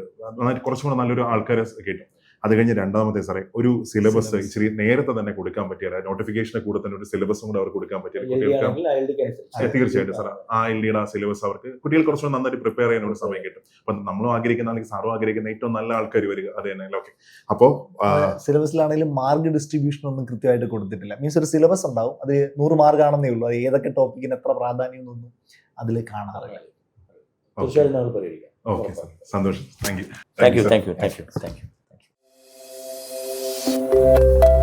കുറച്ചും കൂടെ നല്ലൊരു ആൾക്കാരെ കിട്ടും. അത് കഴിഞ്ഞ് രണ്ടാമത്തെ സാറേ ഒരു സിലബസ് Syllabus. ഇച്ചിരി നേരത്തെ തന്നെ കൊടുക്കാൻ പറ്റിയാൽ നോട്ടിഫിക്കേഷനെ കൂടെ തന്നെ ഒരു സിലബസും കൂടെ അവർക്ക് കൊടുക്കാൻ പറ്റിയാൽ കുട്ടികൾക്ക് തീർച്ചയായിട്ടും സാർ ആ എൽ ഡിയുടെ ആ സിലബസ് അവർക്ക് കുട്ടികൾ കുറച്ചുകൂടെ നന്നായിട്ട് പ്രിപ്പയർ ചെയ്യാൻ ഒരു സമയം കിട്ടും. അപ്പൊ നമ്മളും ആഗ്രഹിക്കുന്ന അല്ലെങ്കിൽ സാറും ആഗ്രഹിക്കുന്ന ഏറ്റവും നല്ല ആൾക്കാർ വരിക അത് തന്നെ ഓക്കെ അപ്പോ സിലബസിലാണെങ്കിലും മാർക്ക് ഡിസ്ട്രിബ്യൂഷൻ ഒന്നും കൃത്യമായിട്ട് കൊടുത്തിട്ടില്ല. മീൻസ് ഒരു സിലബസ് ഉണ്ടാവും. അത് നൂറ് മാർക്കാണെന്നേ ഉള്ളൂ. അത് ഏതൊക്കെ ടോപ്പിക്കിന് എത്ര പ്രാധാന്യം എന്നൊന്നും അതിൽ കാണാറില്ല. തീർച്ചയായിട്ടും സന്തോഷം. Thank you thank you thank you thank you thank you